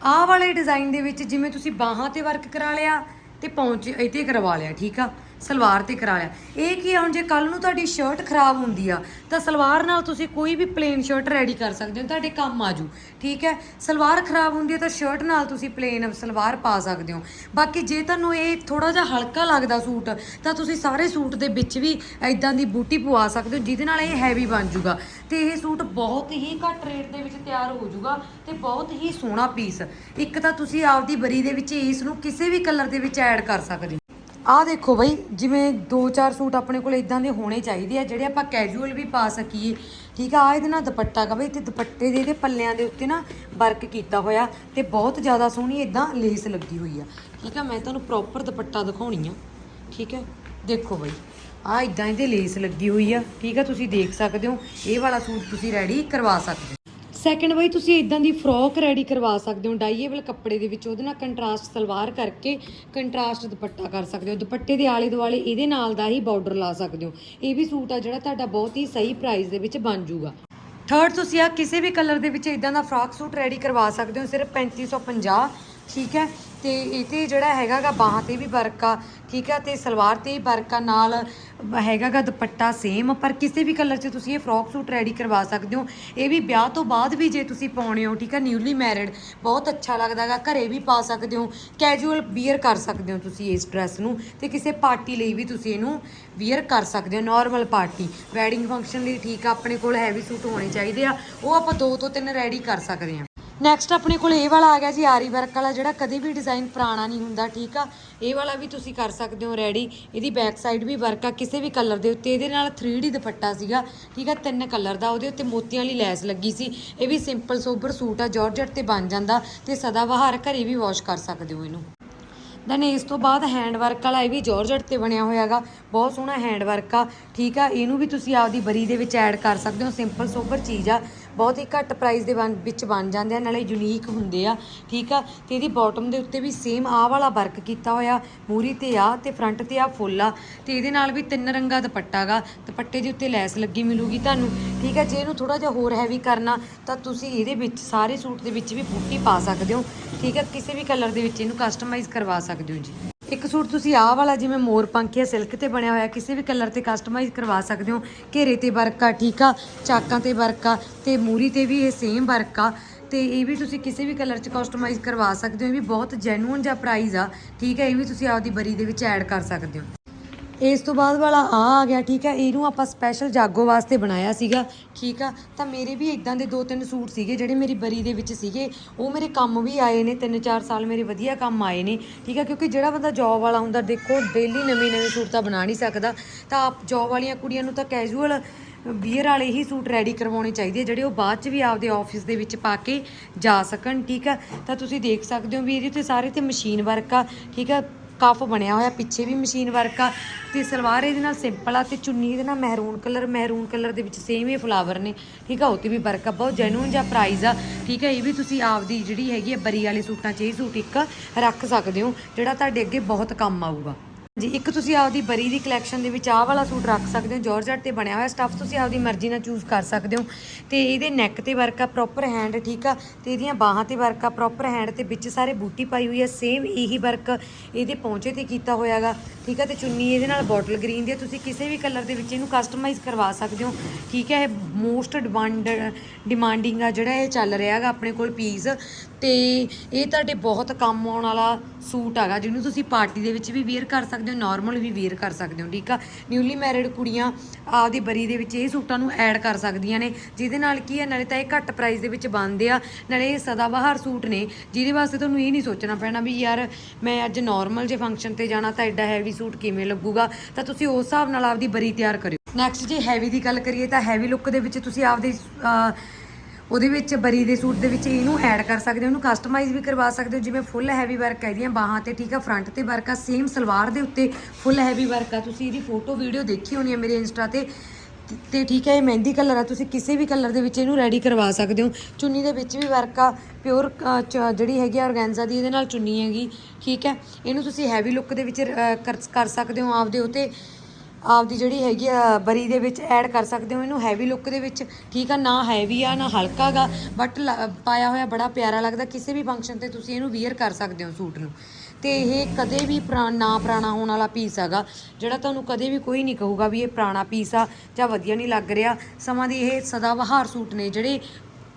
Speaker 1: ਆਹ ਵਾਲੇ ਡਿਜ਼ਾਈਨ ਦੇ ਵਿੱਚ ਜਿਵੇਂ ਤੁਸੀਂ ਬਾਹਾਂ ਤੇ ਵਰਕ ਕਰਾ ਲਿਆ ਤੇ ਪੌਂਚ ਇਹ ਤੇ ਕਰਵਾ ਲਿਆ, ਠੀਕ ਆ? ਸਲਵਾਰ ਤੇ ਕਰਾ ਲਿਆ ਇਹ ਕੀ ਆ, ਹੁਣ ਜੇ ਕੱਲ ਨੂੰ ਤੁਹਾਡੀ ਸ਼ਰਟ ਖਰਾਬ ਹੁੰਦੀ ਆ, ਤਾਂ ਸਲਵਾਰ ਨਾਲ ਤੁਸੀਂ ਕੋਈ ਵੀ ਪਲੇਨ ਸ਼ਰਟ ਰੈਡੀ ਕਰ ਸਕਦੇ ਹੋ, ਤੁਹਾਡੇ ਕੰਮ ਆ ਜੂ ਠੀਕ ਹੈ? ਸਲਵਾਰ ਖਰਾਬ ਹੁੰਦੀ ਹੈ ਤਾਂ ਸ਼ਰਟ ਨਾਲ ਤੁਸੀਂ ਪਲੇਨ ਸਲਵਾਰ ਪਾ ਸਕਦੇ ਹੋ। ਬਾਕੀ ਜੇ ਤੁਹਾਨੂੰ ਇਹ ਥੋੜਾ ਜਿਹਾ ਹਲਕਾ ਲੱਗਦਾ ਸੂਟ, ਤਾਂ ਤੁਸੀਂ ਸਾਰੇ ਸੂਟ ਦੇ ਵਿੱਚ ਵੀ ਐਦਾਂ ਦੀ ਬੂਟੀ ਪਵਾ ਸਕਦੇ ਹੋ, ਜਿਹਦੇ ਨਾਲ ਇਹ ਹੈਵੀ ਬਣ ਜੂਗਾ। ਤੇ ਇਹ ਸੂਟ ਬਹੁਤ ਹੀ ਘੱਟ ਰੇਟ ਦੇ ਵਿੱਚ ਤਿਆਰ ਹੋ ਜੂਗਾ ਤੇ ਬਹੁਤ ਹੀ ਸੋਹਣਾ ਪੀਸ ਇੱਕ ਤਾਂ ਤੁਸੀਂ ਆਪਦੀ ਬਰੀ ਦੇ ਵਿੱਚ ਇਸ ਨੂੰ ਕਿਸੇ ਵੀ ਕਲਰ ਦੇ ਵਿੱਚ ਐਡ ਕਰ ਸਕਦੇ ਹੋ। ਆਹ ਦੇਖੋ ਬਈ, ਜਿਵੇਂ ਦੋ ਚਾਰ ਸੂਟ ਆਪਣੇ ਕੋਲ ਇਦਾਂ ਦੇ ਹੋਣੇ ਚਾਹੀਦੇ ਆ, ਜਿਹੜੇ ਆਪਾਂ ਕੈਜੂਅਲ ਵੀ ਪਾ ਸਕੀਏ। ਠੀਕ ਆ ਆਹ ਇਹਦੇ ਨਾਲ ਦੁਪੱਟਾ ਕਵੇ, ਤੇ ਦੁਪੱਟੇ ਦੇ ਇਹਦੇ ਪੱਲਿਆਂ ਦੇ ਉੱਤੇ ਨਾ ਵਰਕ ਕੀਤਾ ਹੋਇਆ ਤੇ ਬਹੁਤ ਜ਼ਿਆਦਾ ਸੋਹਣੀ ਇਦਾਂ ਲੇਸ ਲੱਗੀ ਹੋਈ ਆ। ਠੀਕ ਆ, ਮੈਂ ਤੁਹਾਨੂੰ ਪ੍ਰੋਪਰ ਦੁਪੱਟਾ ਦਿਖਾਉਣੀ ਆ। ਠੀਕ ਹੈ ਦੇਖੋ ਬਈ, ਆ ਇਦਾਂ ਇਹਦੇ ਲੇਸ ਲੱਗੀ ਹੋਈ ਆ। ਠੀਕ ਆ, ਤੁਸੀਂ ਦੇਖ ਸਕਦੇ ਹੋ, ਇਹ ਵਾਲਾ ਸੂਟ ਤੁਸੀਂ ਰੈਡੀ ਕਰਵਾ ਸਕਦੇ ਹੋ। ਸੈਕੰਡ ਬਾਈ, ਤੁਸੀਂ ਇਦਾਂ ਦੀ ਫਰੋਕ ਰੈਡੀ ਕਰਵਾ ਸਕਦੇ ਹੋ ਡਾਈਏਬਲ ਕੱਪੜੇ ਦੇ ਵਿੱਚ, ਉਹਦੇ ਨਾਲ ਕੰਟਰਾਸਟ ਸਲਵਾਰ ਕਰਕੇ ਕੰਟਰਾਸਟ ਦੁਪੱਟਾ ਕਰ ਸਕਦੇ ਹੋ। ਦੁਪੱਟੇ ਦੇ ਆਲੇ ਦੁਆਲੇ ਇਹਦੇ ਨਾਲ ਦਾ ਹੀ ਬਾਰਡਰ ਲਾ ਸਕਦੇ ਹੋ। ਇਹ ਵੀ ਸੂਟ ਆ ਜਿਹੜਾ ਤੁਹਾਡਾ ਬਹੁਤ ਹੀ ਸਹੀ ਪ੍ਰਾਈਸ ਦੇ ਵਿੱਚ ਬਣ ਜਾਊਗਾ। ਥਰਡ ਤੁਸੀਂ ਆ ਕਿਸੇ ਵੀ ਕਲਰ ਦੇ ਵਿੱਚ ਇਦਾਂ ਦਾ ਫਰਾਕ ਸੂਟ ਰੈਡੀ ਕਰਵਾ ਸਕਦੇ ਹੋ, ਸਿਰਫ 3550 ਠੀਕ ਹੈ? ਤੇ ਇਹ ਤੇ ਜਿਹੜਾ ਹੈਗਾਗਾ ਬਾਹਾਂ ਤੇ ਵੀ ਵਰਕ ਆ, ਠੀਕ ਆ, ਤੇ ਸਲਵਾਰ ਤੇ ਵੀ ਵਰਕ ਆ, ਨਾਲ ਹੈਗਾਗਾ ਦੁਪੱਟਾ ਸੇਮ ਪਰ ਕਿਸੇ ਵੀ ਕਲਰ 'ਚ ਤੁਸੀਂ ਇਹ ਫਰੋਕ ਸੂਟ ਰੈਡੀ ਕਰਵਾ ਸਕਦੇ ਹੋ। ਇਹ ਵੀ ਵਿਆਹ ਤੋਂ ਬਾਅਦ ਵੀ ਜੇ ਤੁਸੀਂ ਪਾਉਣੇ ਹੋ, ਠੀਕ ਆ ਨਿਊਲੀ ਮੈਰਿਡ ਬਹੁਤ ਅੱਛਾ ਲੱਗਦਾਗਾ, ਘਰੇ ਵੀ ਪਾ ਸਕਦੇ ਹੋ ਕੈਜੂਅਲ ਵੀਅਰ ਕਰ ਸਕਦੇ ਹੋ ਤੁਸੀਂ ਇਸ ਡਰੈਸ ਨੂੰ, ਤੇ ਕਿਸੇ ਪਾਰਟੀ ਲਈ ਵੀ ਤੁਸੀਂ ਇਹਨੂੰ ਵੀਅਰ ਕਰ ਸਕਦੇ ਹੋ ਨਾਰਮਲ ਪਾਰਟੀ। ਵੈਡਿੰਗ ਫੰਕਸ਼ਨ ਲਈ ਠੀਕ ਆ, ਆਪਣੇ ਕੋਲ ਹੈਵੀ ਸੂਟ ਹੋਣੇ ਚਾਹੀਦੇ ਆ, ਉਹ ਆਪਾਂ ਦੋ ਤੋਂ ਤਿੰਨ ਰੈਡੀ ਕਰ ਸਕਦੇ ਹਾਂ ਨੈਕਸਟ ਆਪਣੇ ਕੋਲ ਇਹ ਵਾਲਾ ਆ ਗਿਆ ਜੀ, ਆਰੀ ਵਰਕ ਵਾਲਾ, ਜਿਹੜਾ ਕਦੇ ਵੀ ਡਿਜ਼ਾਈਨ ਪੁਰਾਣਾ ਨਹੀਂ ਹੁੰਦਾ, ਠੀਕ ਆ? ਇਹ ਵਾਲਾ ਵੀ ਤੁਸੀਂ ਕਰ ਸਕਦੇ ਹੋ ਰੈਡੀ ਇਹਦੀ ਬੈਕ ਸਾਈਡ ਵੀ ਵਰਕ ਆ, ਕਿਸੇ ਵੀ ਕਲਰ ਦੇ ਉੱਤੇ। ਇਹਦੇ ਨਾਲ 3D ਦੁਪੱਟਾ ਸੀਗਾ, ਠੀਕ ਆ? ਤਿੰਨ ਕਲਰ ਦਾ। ਉਹਦੇ ਉੱਤੇ ਮੋਤੀਆਂ ਵਾਲੀ ਲੈਸ ਲੱਗੀ ਸੀ। ਇਹ ਵੀ ਸਿੰਪਲ ਸੋਬਰ ਸੂਟ ਆ ਜਾਰਜਟ ਤੇ ਬਣ ਜਾਂਦਾ ਤੇ ਸਦਾ ਬਹਾਰ ਘਰੇ ਵੀ ਵਾਸ਼ ਕਰ ਸਕਦੇ ਹੋ ਇਹਨੂੰ। ਦੈਨ ਇਸ ਤੋਂ ਬਾਅਦ ਹੈਂਡ ਵਰਕ ਵਾਲਾ, ਇਹ ਵੀ ਜਾਰਜਟ ਤੇ ਬਣਿਆ ਹੋਇਆਗਾ ਬਹੁਤ ਸੋਹਣਾ ਹੈਂਡ ਵਰਕ ਆ, ਠੀਕ ਆ? ਇਹਨੂੰ ਵੀ ਤੁਸੀਂ ਆਪਦੀ ਬਰੀ ਦੇ ਵਿੱਚ ਐਡ ਕਰ ਸਕਦੇ ਹੋ। ਸਿੰਪਲ ਸੋਬਰ ਚੀਜ਼ ਆ। ਬਹੁਤ ਹੀ ਘੱਟ ਪ੍ਰਾਈਸ ਦੇ ਬਣ- ਵਿੱਚ ਬਣ ਜਾਂਦੇ ਆ, ਨਾਲੇ ਯੂਨੀਕ ਹੁੰਦੇ ਆ, ਠੀਕ ਆ? ਤੇ ਇਹਦੀ ਬਾਟਮ ਦੇ ਉੱਤੇ ਵੀ ਸੇਮ ਆਹ ਵਾਲਾ ਵਰਕ ਕੀਤਾ ਹੋਇਆ, ਮੂਰੀ ਤੇ ਆ ਤੇ ਫਰੰਟ ਤੇ ਆ ਫੁੱਲ ਆ। ਤੇ ਇਹਦੇ ਨਾਲ ਵੀ ਤਿੰਨ ਰੰਗਾ ਦੁਪੱਟਾ ਗਾ, ਦੁਪੱਟੇ ਦੇ ਉੱਤੇ ਲੈਸ ਲੱਗੀ ਮਿਲੂਗੀ ਤੁਹਾਨੂੰ, ਠੀਕ ਆ? ਜੇ ਇਹਨੂੰ ਥੋੜਾ ਜਿਹਾ ਹੋਰ ਹੈਵੀ ਕਰਨਾ, ਤਾਂ ਤੁਸੀਂ ਇਹਦੇ ਵਿੱਚ ਸਾਰੇ ਸੂਟ ਦੇ ਵਿੱਚ ਵੀ ਬੂਟੀ ਪਾ ਸਕਦੇ ਹੋ, ਠੀਕ ਆ? ਕਿਸੇ ਵੀ ਕਲਰ ਦੇ ਵਿੱਚ ਇਹਨੂੰ ਕਸਟਮਾਈਜ਼ ਕਰਵਾ ਸਕਦੇ ਹੋ ਜੀ। ਇੱਕ ਸੂਟ ਤੁਸੀਂ ਆਹ ਵਾਲਾ ਜਿਵੇਂ ਮੋਰ ਪੰਖੀਆ ਸਿਲਕ ਤੇ ਬਣਿਆ ਹੋਇਆ, ਕਿਸੇ ਵੀ ਕਲਰ ਤੇ ਕਸਟਮਾਈਜ਼ ਕਰਵਾ ਸਕਦੇ ਹੋ। ਘੇਰੇ ਤੇ ਵਰਕ ਆ, ਠੀਕ ਆ। ਚਾਕਾਂ ਤੇ ਵਰਕ ਆ ਤੇ ਮੂਰੀ ਤੇ ਵੀ ਇਹ ਸੇਮ ਵਰਕ ਆ। ਤੇ ਇਹ ਵੀ ਤੁਸੀਂ ਕਿਸੇ ਵੀ ਕਲਰ ਚ ਕਸਟਮਾਈਜ਼ ਕਰਵਾ ਸਕਦੇ ਹੋ। ਇਹ ਵੀ ਬਹੁਤ ਜੈਨੂਇਨ ਜਿਹਾ ਪ੍ਰਾਈਸ ਆ, ਠੀਕ ਹੈ ਇਹ ਵੀ ਤੁਸੀਂ ਆਪਦੀ ਬਰੀ ਦੇ ਵਿੱਚ ਐਡ ਕਰ ਸਕਦੇ ਹੋ। ਇਸ ਤੋਂ ਬਾਅਦ ਵਾਲਾ ਆ ਆ ਗਿਆ, ਠੀਕ ਹੈ? ਇਹਨੂੰ ਆਪਾਂ ਸਪੈਸ਼ਲ ਜਾਗੋ ਵਾਸਤੇ ਬਣਾਇਆ ਸੀਗਾ, ਠੀਕ ਆ? ਤਾਂ ਮੇਰੇ ਵੀ ਇਦਾਂ ਦੇ ਦੋ ਤਿੰਨ ਸੂਟ ਸੀਗੇ, ਜਿਹੜੇ ਮੇਰੀ ਬਰੀ ਦੇ ਵਿੱਚ ਸੀਗੇ। ਉਹ ਮੇਰੇ ਕੰਮ ਵੀ ਆਏ ਨੇ, ਤਿੰਨ ਚਾਰ ਸਾਲ ਮੇਰੇ ਵਧੀਆ ਕੰਮ ਆਏ ਨੇ, ਠੀਕ ਆ? ਕਿਉਂਕਿ ਜਿਹੜਾ ਬੰਦਾ ਜੌਬ ਵਾਲਾ ਹੁੰਦਾ, ਦੇਖੋ ਡੇਲੀ ਨਵੇਂ ਨਵੇਂ ਸੂਟ ਤਾਂ ਬਣਾ ਨਹੀਂ ਸਕਦਾ। ਤਾਂ ਆਪ ਜੌਬ ਵਾਲੀਆਂ ਕੁੜੀਆਂ ਨੂੰ ਤਾਂ ਕੈਜੂਅਲ ਵੀਅਰ ਵਾਲੇ ਹੀ ਸੂਟ ਰੈਡੀ ਕਰਵਾਉਣੇ ਚਾਹੀਦੇ ਜਿਹੜੇ ਉਹ ਬਾਅਦ ਚ ਵੀ ਆਪਦੇ ਆਫਿਸ ਦੇ ਵਿੱਚ ਪਾ ਕੇ ਜਾ ਸਕਣ, ਠੀਕ ਆ? ਤਾਂ ਤੁਸੀਂ ਦੇਖ ਸਕਦੇ ਹੋ ਵੀ ਇਹਦੇ 'ਤੇ ਸਾਰੇ ਤੇ ਮਸ਼ੀਨ ਵਰਕ ਆ, ਠੀਕ ਆ? ਕਫ ਬਣਿਆ ਹੋਇਆ, ਪਿੱਛੇ ਵੀ ਮਸ਼ੀਨ ਵਰਕ ਆ। ਤੇ ਸਲਵਾਰ ਇਹਦੇ ਨਾਲ ਸਿੰਪਲ ਆ ਤੇ ਚੁੰਨੀ ਇਹਦੇ ਨਾਲ ਮਹਿਰੂਨ ਕਲਰ ਮਹਿਰੂਨ ਕਲਰ ਦੇ ਵਿੱਚ ਸੇਮ ਹੀ ਫਲਾਵਰ ਨੇ। ਠੀਕ ਆ, ਉਹ ਤੇ ਵੀ ਵਰਕ ਆ, ਬਹੁਤ ਜੈਨੂਨ ਜਿਹਾ ਪ੍ਰਾਈਸ ਆ। ਠੀਕ ਆ, ਇਹ ਵੀ ਤੁਸੀਂ ਆਪਦੀ ਜਿਹੜੀ ਹੈਗੀ ਆ ਬਰੀ ਵਾਲੇ ਸੂਟਾਂ 'ਚ ਇਹ ਸੂਟ ਇੱਕ ਰੱਖ ਸਕਦੇ ਹੋ, ਜਿਹੜਾ ਤੁਹਾਡੇ ਅੱਗੇ ਬਹੁਤ ਕੰਮ ਆਊਗਾ। ਜੀ ਇੱਕ ਤੁਸੀਂ ਆਪਦੀ ਬਰੀ ਦੀ ਕਲੈਕਸ਼ਨ ਦੇ ਵਿੱਚ ਆਹ ਵਾਲਾ ਸੂਟ ਰੱਖ ਸਕਦੇ ਹੋ ਜਾਰਜਟ ਤੇ ਬਣਿਆ ਹੋਇਆ ਸਟੱਫ ਤੁਸੀਂ ਆਪਦੀ ਮਰਜ਼ੀ ਨਾਲ ਚੂਜ਼ ਕਰ ਸਕਦੇ ਹੋ। ਤੇ ਇਹਦੇ ਨੈਕ ਤੇ ਵਰਕ ਆ ਪ੍ਰੋਪਰ ਹੈਂਡ ਠੀਕ ਆ? ਤੇ ਇਹਦੀਆਂ ਬਾਹਾਂ ਤੇ ਵਰਕ ਆ ਪ੍ਰੋਪਰ ਹੈਂਡ ਤੇ ਵਿੱਚ ਸਾਰੇ ਬੂਟੀ ਪਾਈ ਹੋਈ ਆ ਸੇਮ ਇਹੀ ਵਰਕ ਇਹਦੇ ਪੌਂਚੇ ਤੇ ਕੀਤਾ ਹੋਇਆਗਾ, ਠੀਕ ਆ? ਤੇ ਚੁੰਨੀ ਇਹਦੇ ਨਾਲ ਬੋਟਲ ਗ੍ਰੀਨ ਦੀ ਆ, ਤੁਸੀਂ ਕਿਸੇ ਵੀ ਕਲਰ ਦੇ ਵਿੱਚ ਇਹਨੂੰ ਕਸਟਮਾਈਜ਼ ਕਰਵਾ ਸਕਦੇ ਹੋ, ਠੀਕ ਹੈ ਇਹ ਮੋਸਟ ਡਿਮਾਂਡ ਡਿਮਾਂਡਿੰਗ ਆ ਜਿਹੜਾ ਇਹ ਚੱਲ ਰਿਹਾ ਹੈਗਾ ਆਪਣੇ ਕੋਲ ਪੀਸ ਤੇ ਇਹ ਤੁਹਾਡੇ ਬਹੁਤ ਕੰਮ ਆਉਣ ਵਾਲਾ ਸੂਟ ਹੈਗਾ, ਜਿਹਨੂੰ ਤੁਸੀਂ ਪਾਰਟੀ ਦੇ ਵਿੱਚ ਵੀ ਵੇਅਰ ਕਰ ਸਕਦੇ ਹੋ ਸਕਦੇ ਨਾਰਮਲ ਵੀ ਵੇਅਰ ਕਰ ਸਕਦੇ ਹੋ, ਠੀਕ ਆ? ਨਿਊਲੀ ਮੈਰਿਡ ਕੁੜੀਆਂ ਆਪਦੀ ਬਰੀ ਦੇ ਵਿੱਚ ਇਹ ਸੂਟਾਂ ਨੂੰ ਐਡ ਕਰ ਸਕਦੀਆਂ ਨੇ, ਜਿਹਦੇ ਨਾਲ ਕੀ ਹੈ ਨਾਲੇ ਤਾਂ ਇਹ ਘੱਟ ਪ੍ਰਾਈਸ ਦੇ ਵਿੱਚ ਬਣਦੇ ਆ, ਨਾਲੇ ਇਹ ਸਦਾਬਹਾਰ ਸੂਟ ਨੇ, ਜਿਹਦੇ ਵਾਸਤੇ ਤੁਹਾਨੂੰ ਇਹ ਨਹੀਂ ਸੋਚਣਾ ਪੈਣਾ ਵੀ ਯਾਰ ਮੈਂ ਅੱਜ ਨਾਰਮਲ ਜੇ ਫੰਕਸ਼ਨ ਤੇ ਜਾਣਾ ਤਾਂ ਐਡਾ ਹੈਵੀ ਸੂਟ ਕਿਵੇਂ ਲੱਗੂਗਾ? ਤਾਂ ਤੁਸੀਂ ਉਸ ਹਿਸਾਬ ਨਾਲ ਆਪਦੀ ਬਰੀ ਤਿਆਰ ਕਰਿਓ। ਨੈਕਸਟ ਜੇ ਹੈਵੀ ਦੀ ਗੱਲ ਕਰੀਏ ਤਾਂ ਹੈਵੀ ਲੁੱਕ ਦੇ ਵਿੱਚ ਤੁਸੀਂ ਆਪਦੇ ਉਹਦੇ ਵਿੱਚ ਬਰੀ ਦੇ ਸੂਟ ਦੇ ਵਿੱਚ ਇਹਨੂੰ ਐਡ ਕਰ ਸਕਦੇ ਹੋ, ਇਹਨੂੰ ਕਸਟਮਾਈਜ਼ ਵੀ ਕਰਵਾ ਸਕਦੇ ਹੋ, ਜਿਵੇਂ ਫੁੱਲ ਹੈਵੀ ਵਰਕ ਹੈ ਇਹਦੀਆਂ ਬਾਹਾਂ ਤੇ, ਠੀਕ ਆ ਫਰੰਟ ਤੇ ਵਰਕ ਆ ਸੇਮ ਸਲਵਾਰ ਦੇ ਉੱਤੇ ਫੁੱਲ ਹੈਵੀ ਵਰਕ ਆ। ਤੁਸੀਂ ਇਹਦੀ ਫੋਟੋ ਵੀਡੀਓ ਦੇਖੀ ਹੋਣੀ ਹੈ ਮੇਰੇ ਇੰਸਟਾ ਤੇ ਤੇ ਠੀਕ ਹੈ ਇਹ ਮਹਿੰਦੀ ਕਲਰ ਆ, ਤੁਸੀਂ ਕਿਸੇ ਵੀ ਕਲਰ ਦੇ ਵਿੱਚ ਇਹਨੂੰ ਰੈਡੀ ਕਰਵਾ ਸਕਦੇ ਹੋ। ਚੁੰਨੀ ਦੇ ਵਿੱਚ ਵੀ ਵਰਕ ਆ ਪਿਓਰ ਜਿਹੜੀ ਹੈਗੀ ਆ ਆਰਗੈਂਜ਼ਾ ਦੀ, ਇਹਦੇ ਨਾਲ ਚੁੰਨੀ ਹੈਗੀ, ਠੀਕ ਹੈ ਇਹਨੂੰ ਤੁਸੀਂ ਹੈਵੀ ਲੁੱਕ ਦੇ ਵਿੱਚ ਕਰ- ਕਰ ਸਕਦੇ ਹੋ ਆਪਦੇ ਉਤੇ ਆਪਦੀ ਜਿਹੜੀ ਹੈਗੀ ਆ ਬਰੀ ਦੇ ਵਿੱਚ ਐਡ ਕਰ ਸਕਦੇ ਹੋ ਇਹਨੂੰ ਹੈਵੀ ਲੁੱਕ ਦੇ ਵਿੱਚ। ਠੀਕ ਆ, ਨਾ ਹੈਵੀ ਆ, ਨਾ ਹਲਕਾ ਗਾ ਬਟ ਪਾਇਆ ਹੋਇਆ ਬੜਾ ਪਿਆਰਾ ਲੱਗਦਾ। ਕਿਸੇ ਵੀ ਫੰਕਸ਼ਨ ਤੇ ਤੁਸੀਂ ਇਹਨੂੰ ਵੀਅਰ ਕਰ ਸਕਦੇ ਹੋ ਸੂਟ ਨੂੰ। ਤੇ ਇਹ ਕਦੇ ਵੀ ਪੁਰਾ- ਨਾ ਪੁਰਾਣਾ ਹੋਣ ਵਾਲਾ ਪੀਸ ਹੈਗਾ। ਜਿਹੜਾ ਤੁਹਾਨੂੰ ਕਦੇ ਵੀ ਕੋਈ ਨਹੀਂ ਕਹੂਗਾ ਵੀ ਇਹ ਪੁਰਾਣਾ ਪੀਸ ਆ ਜਾਂ ਵਧੀਆ ਨਹੀਂ ਲੱਗ ਰਿਹਾ। ਸਮਾਂ ਦੀ ਇਹ ਸਦਾ ਬਹਾਰ ਸੂਟ ਨੇ ਜਿਹੜੇ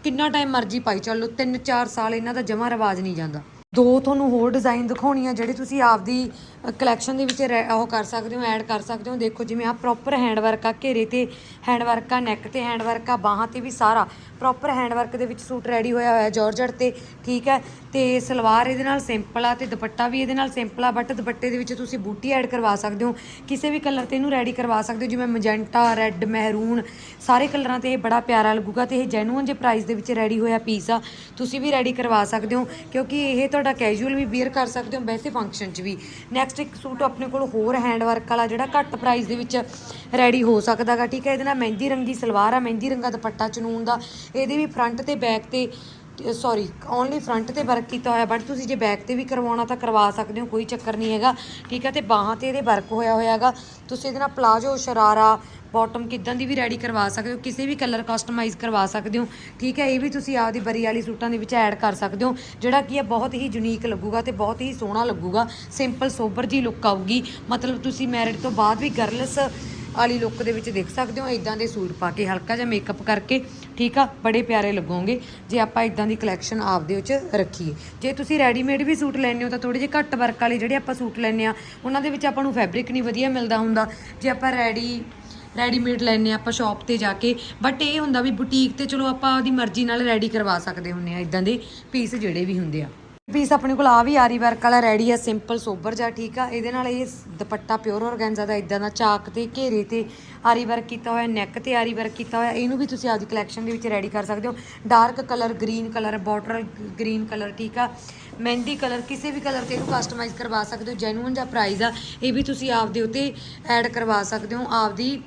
Speaker 1: ਕਿੰਨਾ ਟਾਈਮ ਮਰਜ਼ੀ ਪਾਈ ਚੱਲੋ 3-4 ਸਾਲ ਇਹਨਾਂ ਦਾ ਜਮਾ ਰਿਵਾਜ ਨਹੀਂ ਜਾਂਦਾ। ਦੋ ਤੁਹਾਨੂੰ ਹੋਰ ਡਿਜ਼ਾਈਨ ਦਿਖਾਉਣੀ ਆ ਜਿਹੜੇ ਤੁਸੀਂ ਆਪਦੀ ਕਲੈਕਸ਼ਨ ਦੇ ਵਿੱਚ ਰੈ- ਉਹ ਕਰ ਸਕਦੇ ਹੋ ਐਡ ਕਰ ਸਕਦੇ ਹੋ। ਦੇਖੋ ਜਿਵੇਂ ਆ ਪ੍ਰੋਪਰ ਹੈਂਡ ਵਰਕ ਆ, ਘੇਰੇ ਤੇ ਹੈਂਡ ਵਰਕ ਆ ਨੈਕ ਤੇ ਹੈਂਡ ਵਰਕ ਆ, ਬਾਹਾਂ ਤੇ ਵੀ ਸਾਰਾ ਪ੍ਰੋਪਰ ਹੈਂਡ ਵਰਕ ਦੇ ਵਿੱਚ ਸੂਟ ਰੈਡੀ ਹੋਇਆ ਹੋਇਆ ਜਾਰਜਟ ਤੇ, ਠੀਕ ਹੈ ਤੇ ਸਲਵਾਰ ਇਹਦੇ ਨਾਲ ਸਿੰਪਲ ਆ ਤੇ ਦੁਪੱਟਾ ਵੀ ਇਹਦੇ ਨਾਲ ਸਿੰਪਲ ਆ ਬਟ ਦੁਪੱਟੇ ਦੇ ਵਿੱਚ ਤੁਸੀਂ ਬੂਟੀ ਐਡ ਕਰਵਾ ਸਕਦੇ ਹੋ। ਕਿਸੇ ਵੀ ਕਲਰ ਤੇ ਇਹਨੂੰ ਰੈਡੀ ਕਰਵਾ ਸਕਦੇ ਹੋ, ਜਿਵੇਂ ਮਜੈਂਟਾ ਰੈੱਡ ਮਹਿਰੂਨ ਸਾਰੇ ਕਲਰਾਂ ਤੇ ਇਹ ਬੜਾ ਪਿਆਰਾ ਲੱਗੂਗਾ ਤੇ ਇਹ ਜੈਨੂਅਨ ਜੇ ਪ੍ਰਾਈਸ ਦੇ ਵਿੱਚ ਰੈਡੀ ਹੋਇਆ ਪੀਸ ਆ। ਤੁਸੀਂ ਵੀ ਰੈਡੀ ਕਰਵਾ ਸਕਦੇ ਹੋ, ਕਿਉਂਕਿ ਇਹ ਤੁਹਾਡਾ ਕੈਜੂਅਲ ਵੀ ਵੇਅਰ ਕਰ ਸਕਦੇ ਹੋ, ਵੈਸੇ ਫੰਕਸ਼ਨ 'ਚ ਵੀ। ਨੈਕਸਟ ਇੱਕ ਸੂਟ ਆਪਣੇ ਕੋਲ ਹੋਰ ਹੈਂਡ ਵਰਕ ਵਾਲਾ ਜਿਹੜਾ ਘੱਟ ਪ੍ਰਾਈਸ ਦੇ ਵਿੱਚ ਰੈਡੀ ਹੋ ਸਕਦਾਗਾ ਠੀਕ ਹੈ? ਇਹਦੇ ਨਾਲ ਮਹਿੰਦੀ ਰੰਗੀ ਸਲਵਾਰ ਆ, ਮਹਿੰਦੀ ਰੰਗਾ ਦੁਪੱਟਾ ਚਨੂਨ ਦਾ। ਇਹਦੇ ਵੀ ਫਰੰਟ ਤੇ ਬੈਕ ਤੇ ਸੌਰੀ ਓਨਲੀ ਫਰੰਟ ਤੇ ਵਰਕ ਕੀਤਾ ਹੋਇਆ ਬਟ ਤੁਸੀਂ ਜੇ ਬੈਕ ਤੇ ਵੀ ਕਰਵਾਉਣਾ ਤਾਂ ਕਰਵਾ ਸਕਦੇ ਹੋ, ਕੋਈ ਚੱਕਰ ਨਹੀਂ ਹੈਗਾ। ਠੀਕ ਹੈ ਤੇ ਬਾਹਾਂ ਤੇ ਇਹਦੇ ਵਰਕ ਹੋਇਆ ਹੋਇਆ ਹੈਗਾ। ਤੁਸੀਂ ਇਹਦੇ ਨਾਲ ਪਲਾਜੋ ਸ਼ਰਾਰਾ ਬਾਟਮ ਕਿਦਾਂ ਦੀ ਵੀ ਰੈਡੀ ਕਰਵਾ ਸਕਦੇ ਹੋ, ਕਿਸੇ ਵੀ ਕਲਰ ਕਸਟਮਾਈਜ਼ ਕਰਵਾ ਸਕਦੇ ਹੋ। ਠੀਕ ਹੈ ਇਹ ਵੀ ਤੁਸੀਂ ਆਪਦੀ ਬਰੀ ਵਾਲੀ ਸੂਟਾਂ ਦੇ ਵਿੱਚ ਐਡ ਕਰ ਸਕਦੇ ਹੋ, ਜਿਹੜਾ ਕੀ ਹੈ ਬਹੁਤ ਹੀ ਯੂਨੀਕ ਲੱਗੂਗਾ ਤੇ ਬਹੁਤ ਹੀ ਸੋਹਣਾ ਲੱਗੂਗਾ। ਸਿੰਪਲ ਸੋਬਰ ਜੀ ਲੁੱਕ ਆਊਗੀ। ਮਤਲਬ ਤੁਸੀਂ ਮੈਰਿਡ ਤੋਂ ਬਾਅਦ ਵੀ ਗਰਲਸ ਵਾਲੀ ਲੁੱਕ ਦੇ ਵਿੱਚ ਦੇਖ ਸਕਦੇ ਹੋ ਇਦਾਂ ਦੇ ਸੂਟ ਪਾ ਕੇ, ਹਲਕਾ ਜਿਹਾ ਮੇਕਅਪ ਕਰਕੇ। ਠੀਕ ਆ? ਬੜੇ ਪਿਆਰੇ ਲੱਗੋਗੇ। ਜੇ ਆਪਾਂ ਇਦਾਂ ਦੀ ਕਲੈਕਸ਼ਨ ਆਪਦੇ ਵਿੱਚ ਰੱਖੀਏ। ਜੇ ਤੁਸੀਂ ਰੈਡੀਮੇਡ ਵੀ ਸੂਟ ਲੈਣੇ ਹੋ, ਤਾਂ ਥੋੜੇ ਜਿਹੇ ਘੱਟ ਵਰਕ ਵਾਲੇ ਜਿਹੜੇ ਆਪਾਂ ਸੂਟ ਲੈਣੇ ਆ ਉਹਨਾਂ ਦੇ ਵਿੱਚ ਆਪਾਂ ਨੂੰ ਫੈਬਰਿਕ ਨਹੀਂ ਵਧੀਆ ਮਿਲਦਾ ਹੁੰਦਾ। ਜੇ ਆਪਾਂ ਰੈਡੀ ਰੈਡੀਮੇਡ ਲੈਣੇ ਆ ਆਪਾਂ ਸ਼ਾਪ ਤੇ ਜਾ ਕੇ। ਬਟ ਇਹ ਹੁੰਦਾ ਵੀ ਬੁਟੀਕ ਤੇ ਚਲੋ ਆਪਾਂ ਉਹਦੀ ਮਰਜ਼ੀ ਨਾਲ ਰੈਡੀ ਕਰਵਾ ਸਕਦੇ ਹੁੰਨੇ ਆ ਇਦਾਂ ਦੇ ਪੀਸ ਜਿਹੜੇ ਵੀ ਹੁੰਦੇ ਆ। ਪੀਸ ਆਪਣੇ ਕੋਲ ਆ ਵੀ ਆਰੀ ਵਰਕ ਵਾਲਾ ਰੈਡੀ ਆ ਸਿੰਪਲ ਸੋਬਰ ਜਾ ਠੀਕ ਆ। ਇਹਦੇ ਨਾਲ ਇਹ ਦੁਪੱਟਾ ਪਿਓਰ ਆਰਗੈਂਜ਼ਾ ਦਾ ਇਦਾਂ ਦਾ ਚਾਕ ਤੇ ਘੇਰੇ ਤੇ ਆਰੀ ਵਰਕ ਕੀਤਾ ਹੋਇਆ ਨੈਕ ਤੇ ਆਰੀ ਵਰਕ ਕੀਤਾ ਹੋਇਆ। ਇਹਨੂੰ ਵੀ ਤੁਸੀਂ ਆਪਦੀ ਕਲੈਕਸ਼ਨ ਦੇ ਵਿੱਚ ਰੈਡੀ ਕਰ ਸਕਦੇ ਹੋ। Dark colour green colour border green colour ਠੀਕ ਆ। ਮਹਿੰਦੀ ਕਲਰ ਕਿਸੇ ਵੀ ਕਲਰ ਤੇ ਇਹਨੂੰ ਕਸਟਮਾਈਜ਼ ਕਰਵਾ ਸਕਦੇ ਹੋ। ਜੈਨੂਇਨ ਜਾਂ ਪ੍ਰਾਈਸ ਆ। ਇਹ ਵੀ ਤੁਸੀਂ ਆਪਦੇ ਉੱਤੇ ਐਡ ਕਰਵਾ ਸਕਦੇ ਹੋ। ਆਪਦੀ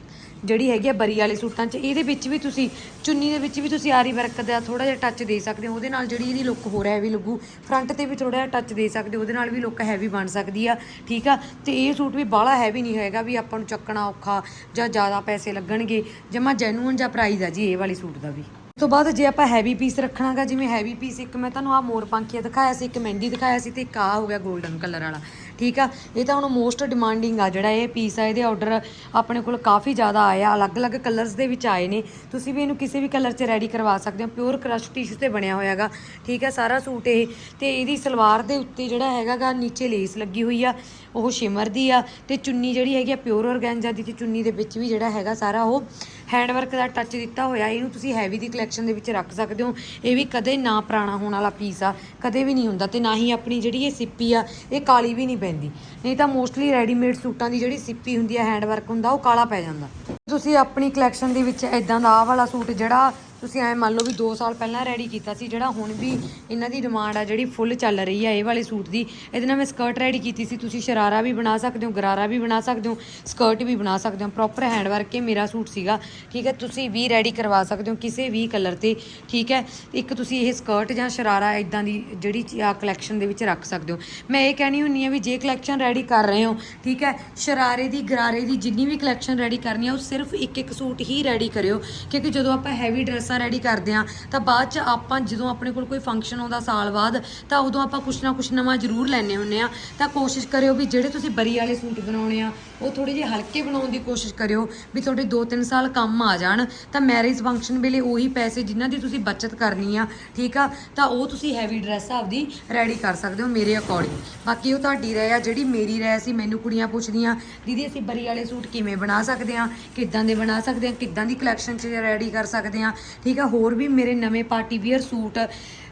Speaker 1: ਜਿਹੜੀ ਹੈਗੀ ਆ ਬਰੀ ਵਾਲੇ ਸੂਟਾਂ 'ਚ, ਇਹਦੇ ਵਿੱਚ ਵੀ ਤੁਸੀਂ, ਚੁੰਨੀ ਦੇ ਵਿੱਚ ਵੀ ਤੁਸੀਂ ਆਰੀ ਵਰਕ ਦਾ ਥੋੜਾ ਜਿਹਾ ਟੱਚ ਦੇ ਸਕਦੇ ਹੋ, ਉਹਦੇ ਨਾਲ ਜਿਹੜੀ ਇਹਦੀ ਲੁੱਕ ਹੋਰ ਹੈਵੀ ਲੱਗੂ। ਫਰੰਟ ਤੇ ਵੀ ਥੋੜਾ ਜਿਹਾ ਟੱਚ ਦੇ ਸਕਦੇ ਹੋ, ਉਹਦੇ ਨਾਲ ਵੀ ਲੁੱਕ ਹੈਵੀ ਬਣ ਸਕਦੀ ਆ, ਠੀਕ ਆ? ਤੇ ਇਹ ਸੂਟ ਵੀ ਬਾਹਲਾ ਹੈਵੀ ਨਹੀਂ ਹੋਏਗਾ ਵੀ ਆਪਾਂ ਨੂੰ ਚੱਕਣਾ ਔਖਾ ਜਾਂ ਜ਼ਿਆਦਾ ਪੈਸੇ ਲੱਗਣਗੇ, ਜਮਾ ਜੈਨੂਅਨ ਜਾਂ ਪ੍ਰਾਈਜ਼ ਆ ਜੀ ਇਹ ਵਾਲੇ ਸੂਟ ਦਾ ਵੀ। ਉਸ ਤੋਂ ਬਾਅਦ ਜੇ ਆਪਾਂ ਹੈਵੀ ਪੀਸ ਰੱਖਣਾਗਾ, ਜਿਵੇਂ ਹੈਵੀ ਪੀਸ ਇੱਕ ਮੈਂ ਤੁਹਾਨੂੰ ਆ ਮੋਰ ਪੰਖੀਆ ਦਿਖਾਇਆ ਸੀ, ਇੱਕ ਮਹਿੰਦੀ ਦਿਖਾਇਆ ਸੀ ਤੇ ਇੱਕ ਆ ਹੋ ਗਿਆ 골ਡਨ ਕਲਰ ਵਾਲਾ। ਠੀਕ ਆ? ਇਹ ਤਾਂ ਹੁਣ ਮੋਸਟ ਡਿਮਾਂਡਿੰਗ ਆ ਜਿਹੜਾ ਇਹ ਪੀਸ ਆ, ਇਹਦੇ ਆਰਡਰ ਆਪਣੇ ਕੋਲ ਕਾਫੀ ਜ਼ਿਆਦਾ ਆਏ ਆ। ਅਲੱਗ-ਅਲੱਗ ਕਲਰਸ ਦੇ ਵਿੱਚ ਆਏ ਨੇ। ਤੁਸੀਂ ਵੀ ਇਹਨੂੰ ਕਿਸੇ ਵੀ ਕਲਰ 'ਚ ਰੈਡੀ ਕਰਵਾ ਸਕਦੇ ਹੋ। ਪਿਓਰ ਕ੍ਰਸ਼ ਟਿਸ਼ੂ ਤੇ ਬਣਿਆ ਹੋਇਆਗਾ ਠੀਕ ਆ, ਸਾਰਾ ਸੂਟ ਇਹ ਤੇ ਇਹਦੀ ਸਲਵਾਰ ਦੇ ਉੱਤੇ ਜਿਹੜਾ ਹੈਗਾਗਾ ਨੀਚੇ ਲੇਸ ਲੱਗੀ ਹੋਈ ਆ। ਉਹ ਸ਼ਿਮਰ ਦੀ ਆ ਤੇ ਚੁੰਨੀ ਜਿਹੜੀ ਹੈਗੀ ਆ ਪਿਓਰ ਆਰਗੈਂਜਾ ਦੀ ਤੇ ਚੁੰਨੀ ਦੇ ਵਿੱਚ ਵੀ ਜਿਹੜਾ ਹੈਗਾ ਸਾਰਾ ਉਹ ਹੈਂਡਵਰਕ ਦਾ ਟੱਚ ਦਿੱਤਾ ਹੋਇਆ। ਇਹਨੂੰ ਤੁਸੀਂ ਹੈਵੀ ਦੀ ਕਲੈਕਸ਼ਨ ਦੇ ਵਿੱਚ ਰੱਖ ਸਕਦੇ ਹੋ। ਇਹ ਵੀ ਕਦੇ ਨਾ ਪੁਰਾਣਾ ਹੋਣ ਵਾਲਾ ਪੀਸ ਆ, ਕਦੇ ਵੀ ਨਹੀਂ ਹੁੰਦਾ ਤੇ ਨਾ ਹੀ ਆਪਣੀ ਜਿਹੜੀ ਇਹ ਸਿੱਪੀ ਆ, ਇਹ ਕਾਲੀ ਵੀ ਨਹੀਂ ਪੈਂਦੀ। ਨਹੀਂ ਤਾਂ ਮੋਸਟਲੀ ਰੈਡੀਮੇਡ ਸੂਟਾਂ ਦੀ ਜਿਹੜੀ ਸਿੱਪੀ ਹੁੰਦੀ ਆ ਹੈਂਡਵਰਕ ਹੁੰਦਾ, ਉਹ ਕਾਲਾ ਪੈ ਜਾਂਦਾ। ਤੁਸੀਂ ਆਪਣੀ ਕਲੈਕਸ਼ਨ ਦੇ ਵਿੱਚ ਇਦਾਂ ਦਾ ਆਹ ਵਾਲਾ ਸੂਟ ਜਿਹੜਾ ਤੁਸੀਂ ਐ ਮੰਨ ਲਓ ਵੀ 2 ਸਾਲ ਪਹਿਲਾਂ ਰੈਡੀ ਕੀਤਾ ਸੀ, ਜਿਹੜਾ ਹੁਣ ਵੀ ਇਹਨਾਂ ਦੀ ਡਿਮਾਂਡ ਆ ਜਿਹੜੀ ਫੁੱਲ ਚੱਲ ਰਹੀ ਆ, ਇਹ ਵਾਲੇ ਸੂਟ ਦੀ। ਇਹਦੇ ਨਾਲ ਮੈਂ ਸਕਰਟ ਰੈਡੀ ਕੀਤੀ ਸੀ। ਤੁਸੀਂ ਸ਼ਰਾਰਾ ਵੀ ਬਣਾ ਸਕਦੇ ਹੋ, ਗਰਾਰਾ ਵੀ ਬਣਾ ਸਕਦੇ ਹੋ ਸਕਰਟ ਵੀ ਬਣਾ ਸਕਦੇ ਹੋ। ਪ੍ਰੋਪਰ ਹੈਂਡ ਵਰਕ ਇਹ ਮੇਰਾ ਸੂਟ ਸੀਗਾ। ਠੀਕ ਹੈ, ਤੁਸੀਂ ਵੀ ਰੈਡੀ ਕਰਵਾ ਸਕਦੇ ਹੋ ਕਿਸੇ ਵੀ ਕਲਰ ਤੇ। ਠੀਕ ਹੈ, ਇੱਕ ਤੁਸੀਂ ਇਹ ਸਕਰਟ ਜਾਂ ਸ਼ਰਾਰਾ ਇਦਾਂ ਦੀ ਜਿਹੜੀ ਆ ਕਲੈਕਸ਼ਨ ਦੇ ਵਿੱਚ ਰੱਖ ਸਕਦੇ ਹੋ। ਮੈਂ ਇਹ ਕਹਿਣੀ ਹੁੰਨੀ ਆ ਵੀ ਜੇ ਕਲੈਕਸ਼ਨ ਰੈਡੀ ਕਰ ਰਹੇ ਹੋ, ਠੀਕ ਹੈ, ਸ਼ਰਾਰੇ ਦੀ, ਗਰਾਰੇ ਦੀ ਜਿੰਨੀ ਵੀ ਕਲੈਕਸ਼ਨ ਰੈਡੀ ਕਰਨੀ ਆ, ਉਹ ਸਿਰਫ ਇੱਕ ਇੱਕ ਸੂਟ ਹੀ ਰੈਡੀ ਕਰਿਓ। ਕਿਉਂਕਿ ਜਦੋਂ ਆਪਾਂ ਹੈਵੀ ਡਰੈਸ ਡਰੈਸਾਂ ਰੈਡੀ ਕਰਦੇ ਆ ਤਾਂ ਬਾਅਦ ਚ ਆਪਾਂ ਜਦੋਂ ਆਪਣੇ ਕੋਲ ਕੋਈ ਫੰਕਸ਼ਨ ਆਉਂਦਾ ਸਾਲ ਬਾਅਦ, ਤਾਂ ਉਦੋਂ ਆਪਾਂ ਕੁਛ ਨਾ ਕੁਛ ਨਵਾਂ ਜ਼ਰੂਰ ਲੈਣੇ ਹੁੰਨੇ ਆ ਤਾਂ ਕੋਸ਼ਿਸ਼ ਕਰਿਓ ਵੀ ਜਿਹੜੇ ਤੁਸੀਂ ਬਰੀ ਵਾਲੇ ਸੂਟ ਬਣਾਉਣੇ ਆ, ਉਹ ਥੋੜੇ ਜਿਹੇ ਹਲਕੇ ਬਣਾਉਣ ਦੀ ਕੋਸ਼ਿਸ਼ ਕਰਿਓ ਵੀ ਤੁਹਾਡੇ 2-3 ਸਾਲ ਕੰਮ ਆ ਜਾਣ। ਤਾਂ ਮੈਰਿਜ ਫੰਕਸ਼ਨ ਵੇਲੇ ਉਹੀ ਪੈਸੇ ਜਿਨ੍ਹਾਂ ਦੀ ਤੁਸੀਂ ਬਚਤ ਕਰਨੀ ਆ, ਠੀਕ ਆ? ਤਾਂ ਉਹ ਤੁਸੀਂ ਹੈਵੀ ਡਰੈਸ ਆਪਦੀ ਰੈਡੀ ਕਰ ਸਕਦੇ ਹੋ ਮੇਰੇ ਅਕੋਰਡਿੰਗ ਬਾਕੀ ਉਹ ਤੁਹਾਡੀ ਰਹਿ ਆ, ਜਿਹੜੀ ਮੇਰੀ ਰਹਿ ਸੀ, ਮੈਨੂੰ ਕੁੜੀਆਂ ਪੁੱਛਦੀਆਂ, ਦੀਦੀ, ਅਸੀਂ ਬਰੀ ਵਾਲੇ ਸੂਟ ਕਿਵੇਂ ਬਣਾ ਸਕਦੇ ਆ ਕਿੱਦਾਂ ਦੇ ਬਣਾ ਸਕਦੇ ਆ ਕਿੱਦਾਂ ਦੀ ਕਲੈਕਸ਼ਨ 'ਚ ਰੈਡੀ ਕਰ ਸਕਦੇ ਆ ਠੀਕ ਆ, ਹੋਰ ਵੀ ਮੇਰੇ ਨਵੇਂ party wear suit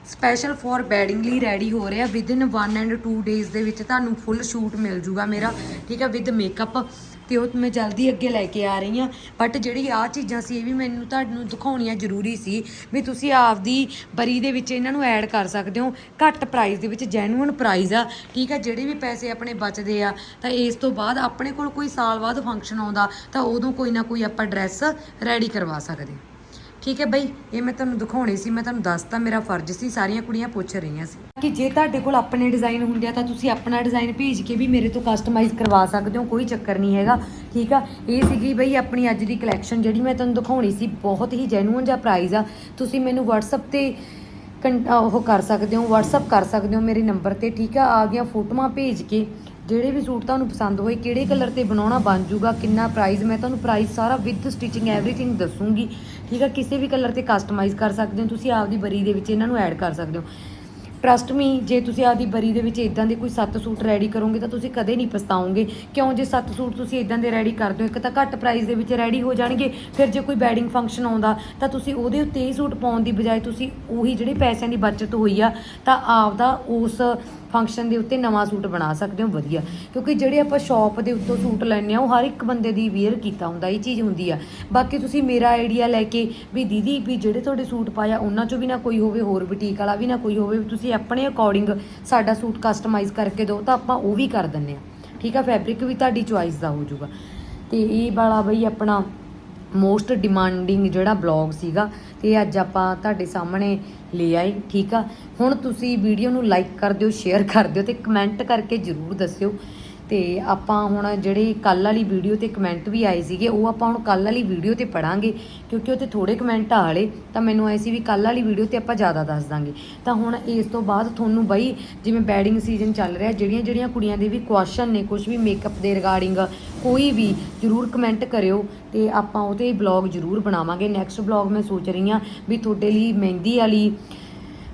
Speaker 1: special for wedding ਲਈ ਰੈਡੀ ਹੋ ਰਿਹਾ ਵਿਦ ਇਨ 1 ਐਂਡ 2 ਡੇਜ਼ ਦੇ ਵਿੱਚ ਤੁਹਾਨੂੰ ਫੁੱਲ ਸ਼ੂਟ ਮਿਲ ਜੂਗਾ ਮੇਰਾ, ਠੀਕ ਆ ਵਿਦ ਮੇਕਅਪ ਤੇ ਉਹ ਮੈਂ ਜਲਦੀ ਅੱਗੇ ਲੈ ਕੇ ਆ ਰਹੀ ਹਾਂ ਬਟ ਜਿਹੜੀ ਆ ਚੀਜ਼ਾਂ ਸੀ, ਇਹ ਵੀ ਮੈਨੂੰ ਤੁਹਾਨੂੰ ਦਿਖਾਉਣੀਆਂ ਜ਼ਰੂਰੀ ਸੀ ਵੀ ਤੁਸੀਂ ਆਪਦੀ ਬਰੀ ਦੇ ਵਿੱਚ ਇਹਨਾਂ ਨੂੰ ਐਡ ਕਰ ਸਕਦੇ ਹੋ। ਘੱਟ ਪ੍ਰਾਈਸ ਦੇ ਵਿੱਚ ਜੈਨੂਇਨ ਪ੍ਰਾਈਸ ਆ, ਠੀਕ ਆ, ਜਿਹੜੇ ਵੀ ਪੈਸੇ ਆਪਣੇ ਬਚਦੇ ਆ। ਤਾਂ ਇਸ ਤੋਂ ਬਾਅਦ ਆਪਣੇ ਕੋਲ ਕੋਈ ਸਾਲ ਬਾਅਦ ਫੰਕਸ਼ਨ ਆਉਂਦਾ, ਤਾਂ ਉਦੋਂ ਕੋਈ ਨਾ ਕੋਈ ਆਪਾਂ ਡਰੈਸ ਰੈਡੀ ਕਰਵਾ ਸਕਦੇ ਠੀਕ ਹੈ ਬਈ, ਇਹ ਮੈਂ ਤੁਹਾਨੂੰ ਦਿਖਾਉਣੀ ਸੀ, ਮੈਂ ਤੁਹਾਨੂੰ ਦੱਸਤਾ, ਮੇਰਾ ਫਰਜ਼ ਸੀ, ਸਾਰੀਆਂ ਕੁੜੀਆਂ ਪੁੱਛ ਰਹੀਆਂ ਸੀ। ਕਿ ਜੇ ਤੁਹਾਡੇ ਕੋਲ ਆਪਣੇ ਡਿਜ਼ਾਈਨ ਹੁੰਦੇ ਆ, ਤਾਂ ਤੁਸੀਂ ਆਪਣਾ ਡਿਜ਼ਾਈਨ ਭੇਜ ਕੇ ਵੀ ਮੇਰੇ ਤੋਂ ਕਸਟਮਾਈਜ਼ ਕਰਵਾ ਸਕਦੇ ਹੋ, ਕੋਈ ਚੱਕਰ ਨਹੀਂ ਹੈਗਾ, ਠੀਕ ਆ? ਇਹ ਸੀਗੀ ਬਈ ਆਪਣੀ ਅੱਜ ਦੀ ਕਲੈਕਸ਼ਨ ਜਿਹੜੀ ਮੈਂ ਤੁਹਾਨੂੰ ਦਿਖਾਉਣੀ ਸੀ, ਬਹੁਤ ਹੀ ਜੈਨੂਅਨ ਜਿਹਾ ਪ੍ਰਾਈਸ ਆ। ਤੁਸੀਂ ਮੈਨੂੰ WhatsApp ਤੇ ਕੰ- ਉਹ ਕਰ ਸਕਦੇ ਹੋ, WhatsApp ਕਰ ਸਕਦੇ ਹੋ ਮੇਰੇ ਨੰਬਰ ਤੇ, ਠੀਕ ਆ? ਆ ਆਪਦੀਆਂ ਫੋਟੋਆਂ ਭੇਜ ਕੇ। ਜਿਹੜੇ ਵੀ ਸੂਟ ਤੁਹਾਨੂੰ ਪਸੰਦ ਹੋਏ, ਕਿਹੜੇ ਕਲਰ ਤੇ ਬਣਾਉਣਾ ਬਣ ਜੂਗਾ ਕਿੰਨਾ ਪ੍ਰਾਈਸ ਮੈਂ ਤੁਹਾਨੂੰ ਪ੍ਰਾਈਸ ਸਾਰਾ ਵਿਦ ਸਟਿਚਿੰਗ ਐਵਰੀਥਿੰਗ ਦੱਸੂਗੀ। ਠੀਕ ਆ, ਕਿਸੇ ਵੀ ਕਲਰ ਤੇ ਕਸਟਮਾਈਜ਼ ਕਰ ਸਕਦੇ ਹੋ, ਤੁਸੀਂ ਆਪਦੀ ਬਰੀ ਦੇ ਵਿੱਚ ਇਹਨਾਂ ਨੂੰ ਐਡ ਕਰ ਸਕਦੇ ਹੋ। ਟਰਸਟ ਮੀ ਜੇ ਤੁਸੀਂ ਆਪਦੀ ਬਰੀ ਦੇ ਵਿੱਚ ਇਦਾਂ ਦੇ ਕੋਈ ਸੱਤ ਸੂਟ ਰੈਡੀ ਕਰੋਗੇ, ਤਾਂ ਤੁਸੀਂ ਕਦੇ ਨਹੀਂ ਪਛਤਾਓਗੇ। ਕਿਉਂ, ਜੇ ਸੱਤ ਸੂਟ ਤੁਸੀਂ ਇਦਾਂ ਦੇ ਰੈਡੀ ਕਰ ਦਿਓ ਇੱਕ ਤਾਂ ਘੱਟ ਪ੍ਰਾਈਸ ਦੇ ਵਿੱਚ ਰੈਡੀ ਹੋ ਜਾਣਗੇ, ਫਿਰ ਜੇ ਕੋਈ ਵੈਡਿੰਗ ਫੰਕਸ਼ਨ ਆਉਂਦਾ, ਤਾਂ ਤੁਸੀਂ ਉਹਦੇ ਉੱਤੇ ਹੀ ਸੂਟ ਪਾਉਣ ਦੀ ਬਜਾਏ ਤੁਸੀਂ ਉਹੀ ਜਿਹੜੇ ਪੈਸਿਆਂ ਦੀ ਬਚਤ ਹੋਈ ਆ, ਤਾਂ ਆਪਦਾ ਉਸ ਫੰਕਸ਼ਨ ਦੇ ਉੱਤੇ ਨਵਾਂ ਸੂਟ ਬਣਾ ਸਕਦੇ ਹੋ, ਵਧੀਆ। ਕਿਉਂਕਿ ਜਿਹੜੇ ਆਪਾਂ ਸ਼ਾਪ ਦੇ ਉੱਤੋਂ ਸੂਟ ਲੈਣੇ ਆ ਉਹ ਹਰ ਇੱਕ ਬੰਦੇ ਦੀ ਵੇਅਰ ਕੀਤਾ ਹੁੰਦਾ, ਇਹ ਚੀਜ਼ ਹੁੰਦੀ ਆ। ਬਾਕੀ ਤੁਸੀਂ ਮੇਰਾ ਆਈਡੀਆ ਲੈ ਕੇ ਵੀ ਦੀਦੀ ਵੀ ਜਿਹੜੇ ਤੁਹਾਡੇ ਸੂਟ ਪਾਇਆ, ਉਹਨਾਂ ਚੋਂ ਵੀ ਨਾ ਕੋਈ ਹੋਵੇ ਹੋਰ ਬੁਟੀਕ ਵਾਲਾ, ਵੀ ਨਾ ਕੋਈ ਹੋਵੇ, ਵੀ ਤੁਸੀਂ ਆਪਣੇ ਅਕੋਰਡਿੰਗ ਸਾਡਾ ਸੂਟ ਕਸਟਮਾਈਜ਼ ਕਰਕੇ ਦਿਓ, ਤਾਂ ਆਪਾਂ ਉਹ ਵੀ ਕਰ ਦਿੰਨੇ ਆ ਠੀਕ ਆ ਫੈਬਰਿਕ ਵੀ ਤੁਹਾਡੀ ਚੁਆਇਸ ਦਾ ਹੋ ਜਾਊਗਾ। ਤੇ ਇਹ ਵਾਲਾ ਬਈ ਆਪਣਾ ਮੋਸਟ ਡਿਮਾਂਡਿੰਗ ਜਿਹੜਾ ਬਲੌਗ ਸੀਗਾ ਤੇ ਅੱਜ ਆਪਾਂ ਤੁਹਾਡੇ ਸਾਹਮਣੇ ਲੈ ਆਏ, ਠੀਕ ਆ? ਹੁਣ ਤੁਸੀਂ ਵੀਡੀਓ ਨੂੰ ਲਾਈਕ ਕਰ ਦਿਓ ਸ਼ੇਅਰ ਕਰ ਦਿਓ ਤੇ ਕਮੈਂਟ ਕਰਕੇ ਜਰੂਰ ਦੱਸਿਓ। ਤੇ ਆਪਾਂ ਹੁਣ ਜਿਹੜੇ ਕੱਲ ਵਾਲੀ ਵੀਡੀਓ ਤੇ ਕਮੈਂਟ ਵੀ ਆਏ ਸੀਗੇ, ਉਹ ਆਪਾਂ ਹੁਣ ਕੱਲ ਵਾਲੀ ਵੀਡੀਓ ਤੇ ਪੜਾਂਗੇ, ਕਿਉਂਕਿ ਉਹ ਤੇ ਥੋੜੇ ਕਮੈਂਟ ਆਲੇ ਤਾਂ ਮੈਨੂੰ ਐ ਸੀ ਵੀ ਕੱਲ ਵਾਲੀ ਵੀਡੀਓ ਤੇ ਆਪਾਂ ਜ਼ਿਆਦਾ ਦੱਸ ਦਾਂਗੇ। ਤਾਂ ਹੁਣ ਇਸ ਤੋਂ ਬਾਅਦ ਤੁਹਾਨੂੰ ਬਈ ਜਿਵੇਂ ਬੈਡਿੰਗ ਸੀਜ਼ਨ ਚੱਲ ਰਿਹਾ ਜਿਹੜੀਆਂ ਜਿਹੜੀਆਂ ਕੁੜੀਆਂ ਦੇ ਵੀ ਕੁਐਸਚਨ ਨੇ ਕੁਝ ਵੀ ਮੇਕਅਪ ਦੇ ਰਿਗਾਰਡਿੰਗ ਕੋਈ ਵੀ, ਜਰੂਰ ਕਮੈਂਟ ਕਰਿਓ ਤੇ ਆਪਾਂ ਉਹਤੇ ਬਲੌਗ ਜਰੂਰ ਬਣਾਵਾਂਗੇ। ਨੈਕਸਟ ਬਲੌਗ ਮੈਂ ਸੋਚ ਰਹੀ ਹਾਂ ਵੀ ਤੁਹਾਡੇ ਲਈ ਮਹਿੰਦੀ ਵਾਲੀ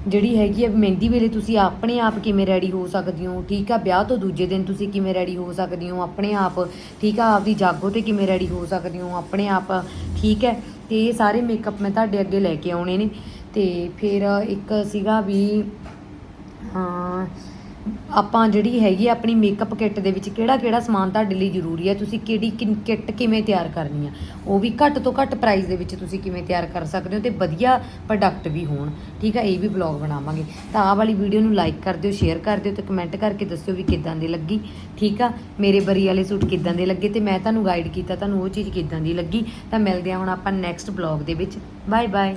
Speaker 1: ਜਿਹੜੀ ਹੈਗੀ ਆ ਮਹਿੰਦੀ ਵੇਲੇ ਤੁਸੀਂ ਆਪਣੇ ਆਪ ਕਿਵੇਂ ਰੈਡੀ ਹੋ ਸਕਦੇ ਹੋ? ਠੀਕ ਆ, ਵਿਆਹ ਤੋਂ ਦੂਜੇ ਦਿਨ ਤੁਸੀਂ ਕਿਵੇਂ ਰੈਡੀ ਹੋ ਸਕਦੇ ਹੋ? ਆਪਣੇ ਆਪ, ਠੀਕ ਆ, ਆਪਦੀ ਜਾਗੋ ਤੇ ਕਿਵੇਂ ਰੈਡੀ ਹੋ ਸਕਦੇ ਹੋ? ਆਪਣੇ ਆਪ, ਠੀਕ ਹੈ? ਤੇ ਇਹ ਸਾਰੇ ਮੇਕਅਪ ਮੈਂ ਤੁਹਾਡੇ ਅੱਗੇ ਲੈ ਕੇ ਆਉਣੇ ਨੇ। ਤੇ ਫਿਰ ਇੱਕ ਸੀਗਾ ਵੀ, ਹਾਂ ਆਪਾਂ ਜਿਹੜੀ ਹੈਗੀ ਆ ਆਪਣੀ ਮੇਕਅਪ ਕਿੱਟ ਦੇ ਵਿੱਚ ਕਿਹੜਾ ਕਿਹੜਾ ਸਮਾਨ ਤੁਹਾਡੇ ਲਈ ਜ਼ਰੂਰੀ ਹੈ ਤੁਸੀਂ ਕਿਹੜੀ ਕਿੱਟ ਕਿਵੇਂ ਤਿਆਰ ਕਰਨੀ ਆ, ਉਹ ਵੀ ਘੱਟ ਤੋਂ ਘੱਟ ਪ੍ਰਾਈਸ ਦੇ ਵਿੱਚ ਤੁਸੀਂ ਕਿਵੇਂ ਤਿਆਰ ਕਰ ਸਕਦੇ ਹੋ ਤੇ ਵਧੀਆ ਪ੍ਰੋਡਕਟ ਵੀ ਹੋਣ, ਠੀਕ ਆ, ਇਹ ਵੀ ਬਲੌਗ ਬਣਾਵਾਂਗੇ। ਤਾਂ ਆਹ ਵਾਲੀ ਵੀਡੀਓ ਨੂੰ ਲਾਈਕ ਕਰ ਦਿਓ ਸ਼ੇਅਰ ਕਰ ਦਿਓ ਤੇ ਕਮੈਂਟ ਕਰਕੇ ਦੱਸਿਓ ਵੀ ਕਿੱਦਾਂ ਦੀ ਲੱਗੀ, ਠੀਕ ਆ? ਮੇਰੇ ਬਰੀ ਵਾਲੇ ਸੂਟ ਕਿੱਦਾਂ ਦੇ ਲੱਗੇ ਤੇ ਮੈਂ ਤੁਹਾਨੂੰ ਗਾਈਡ ਕੀਤਾ, ਤੁਹਾਨੂੰ ਉਹ ਚੀਜ਼ ਕਿੱਦਾਂ ਦੀ ਲੱਗੀ। ਤਾਂ ਮਿਲਦੇ ਆ ਹੁਣ ਆਪਾਂ ਨੈਕਸਟ ਬਲੌਗ ਦੇ ਵਿੱਚ। Bye bye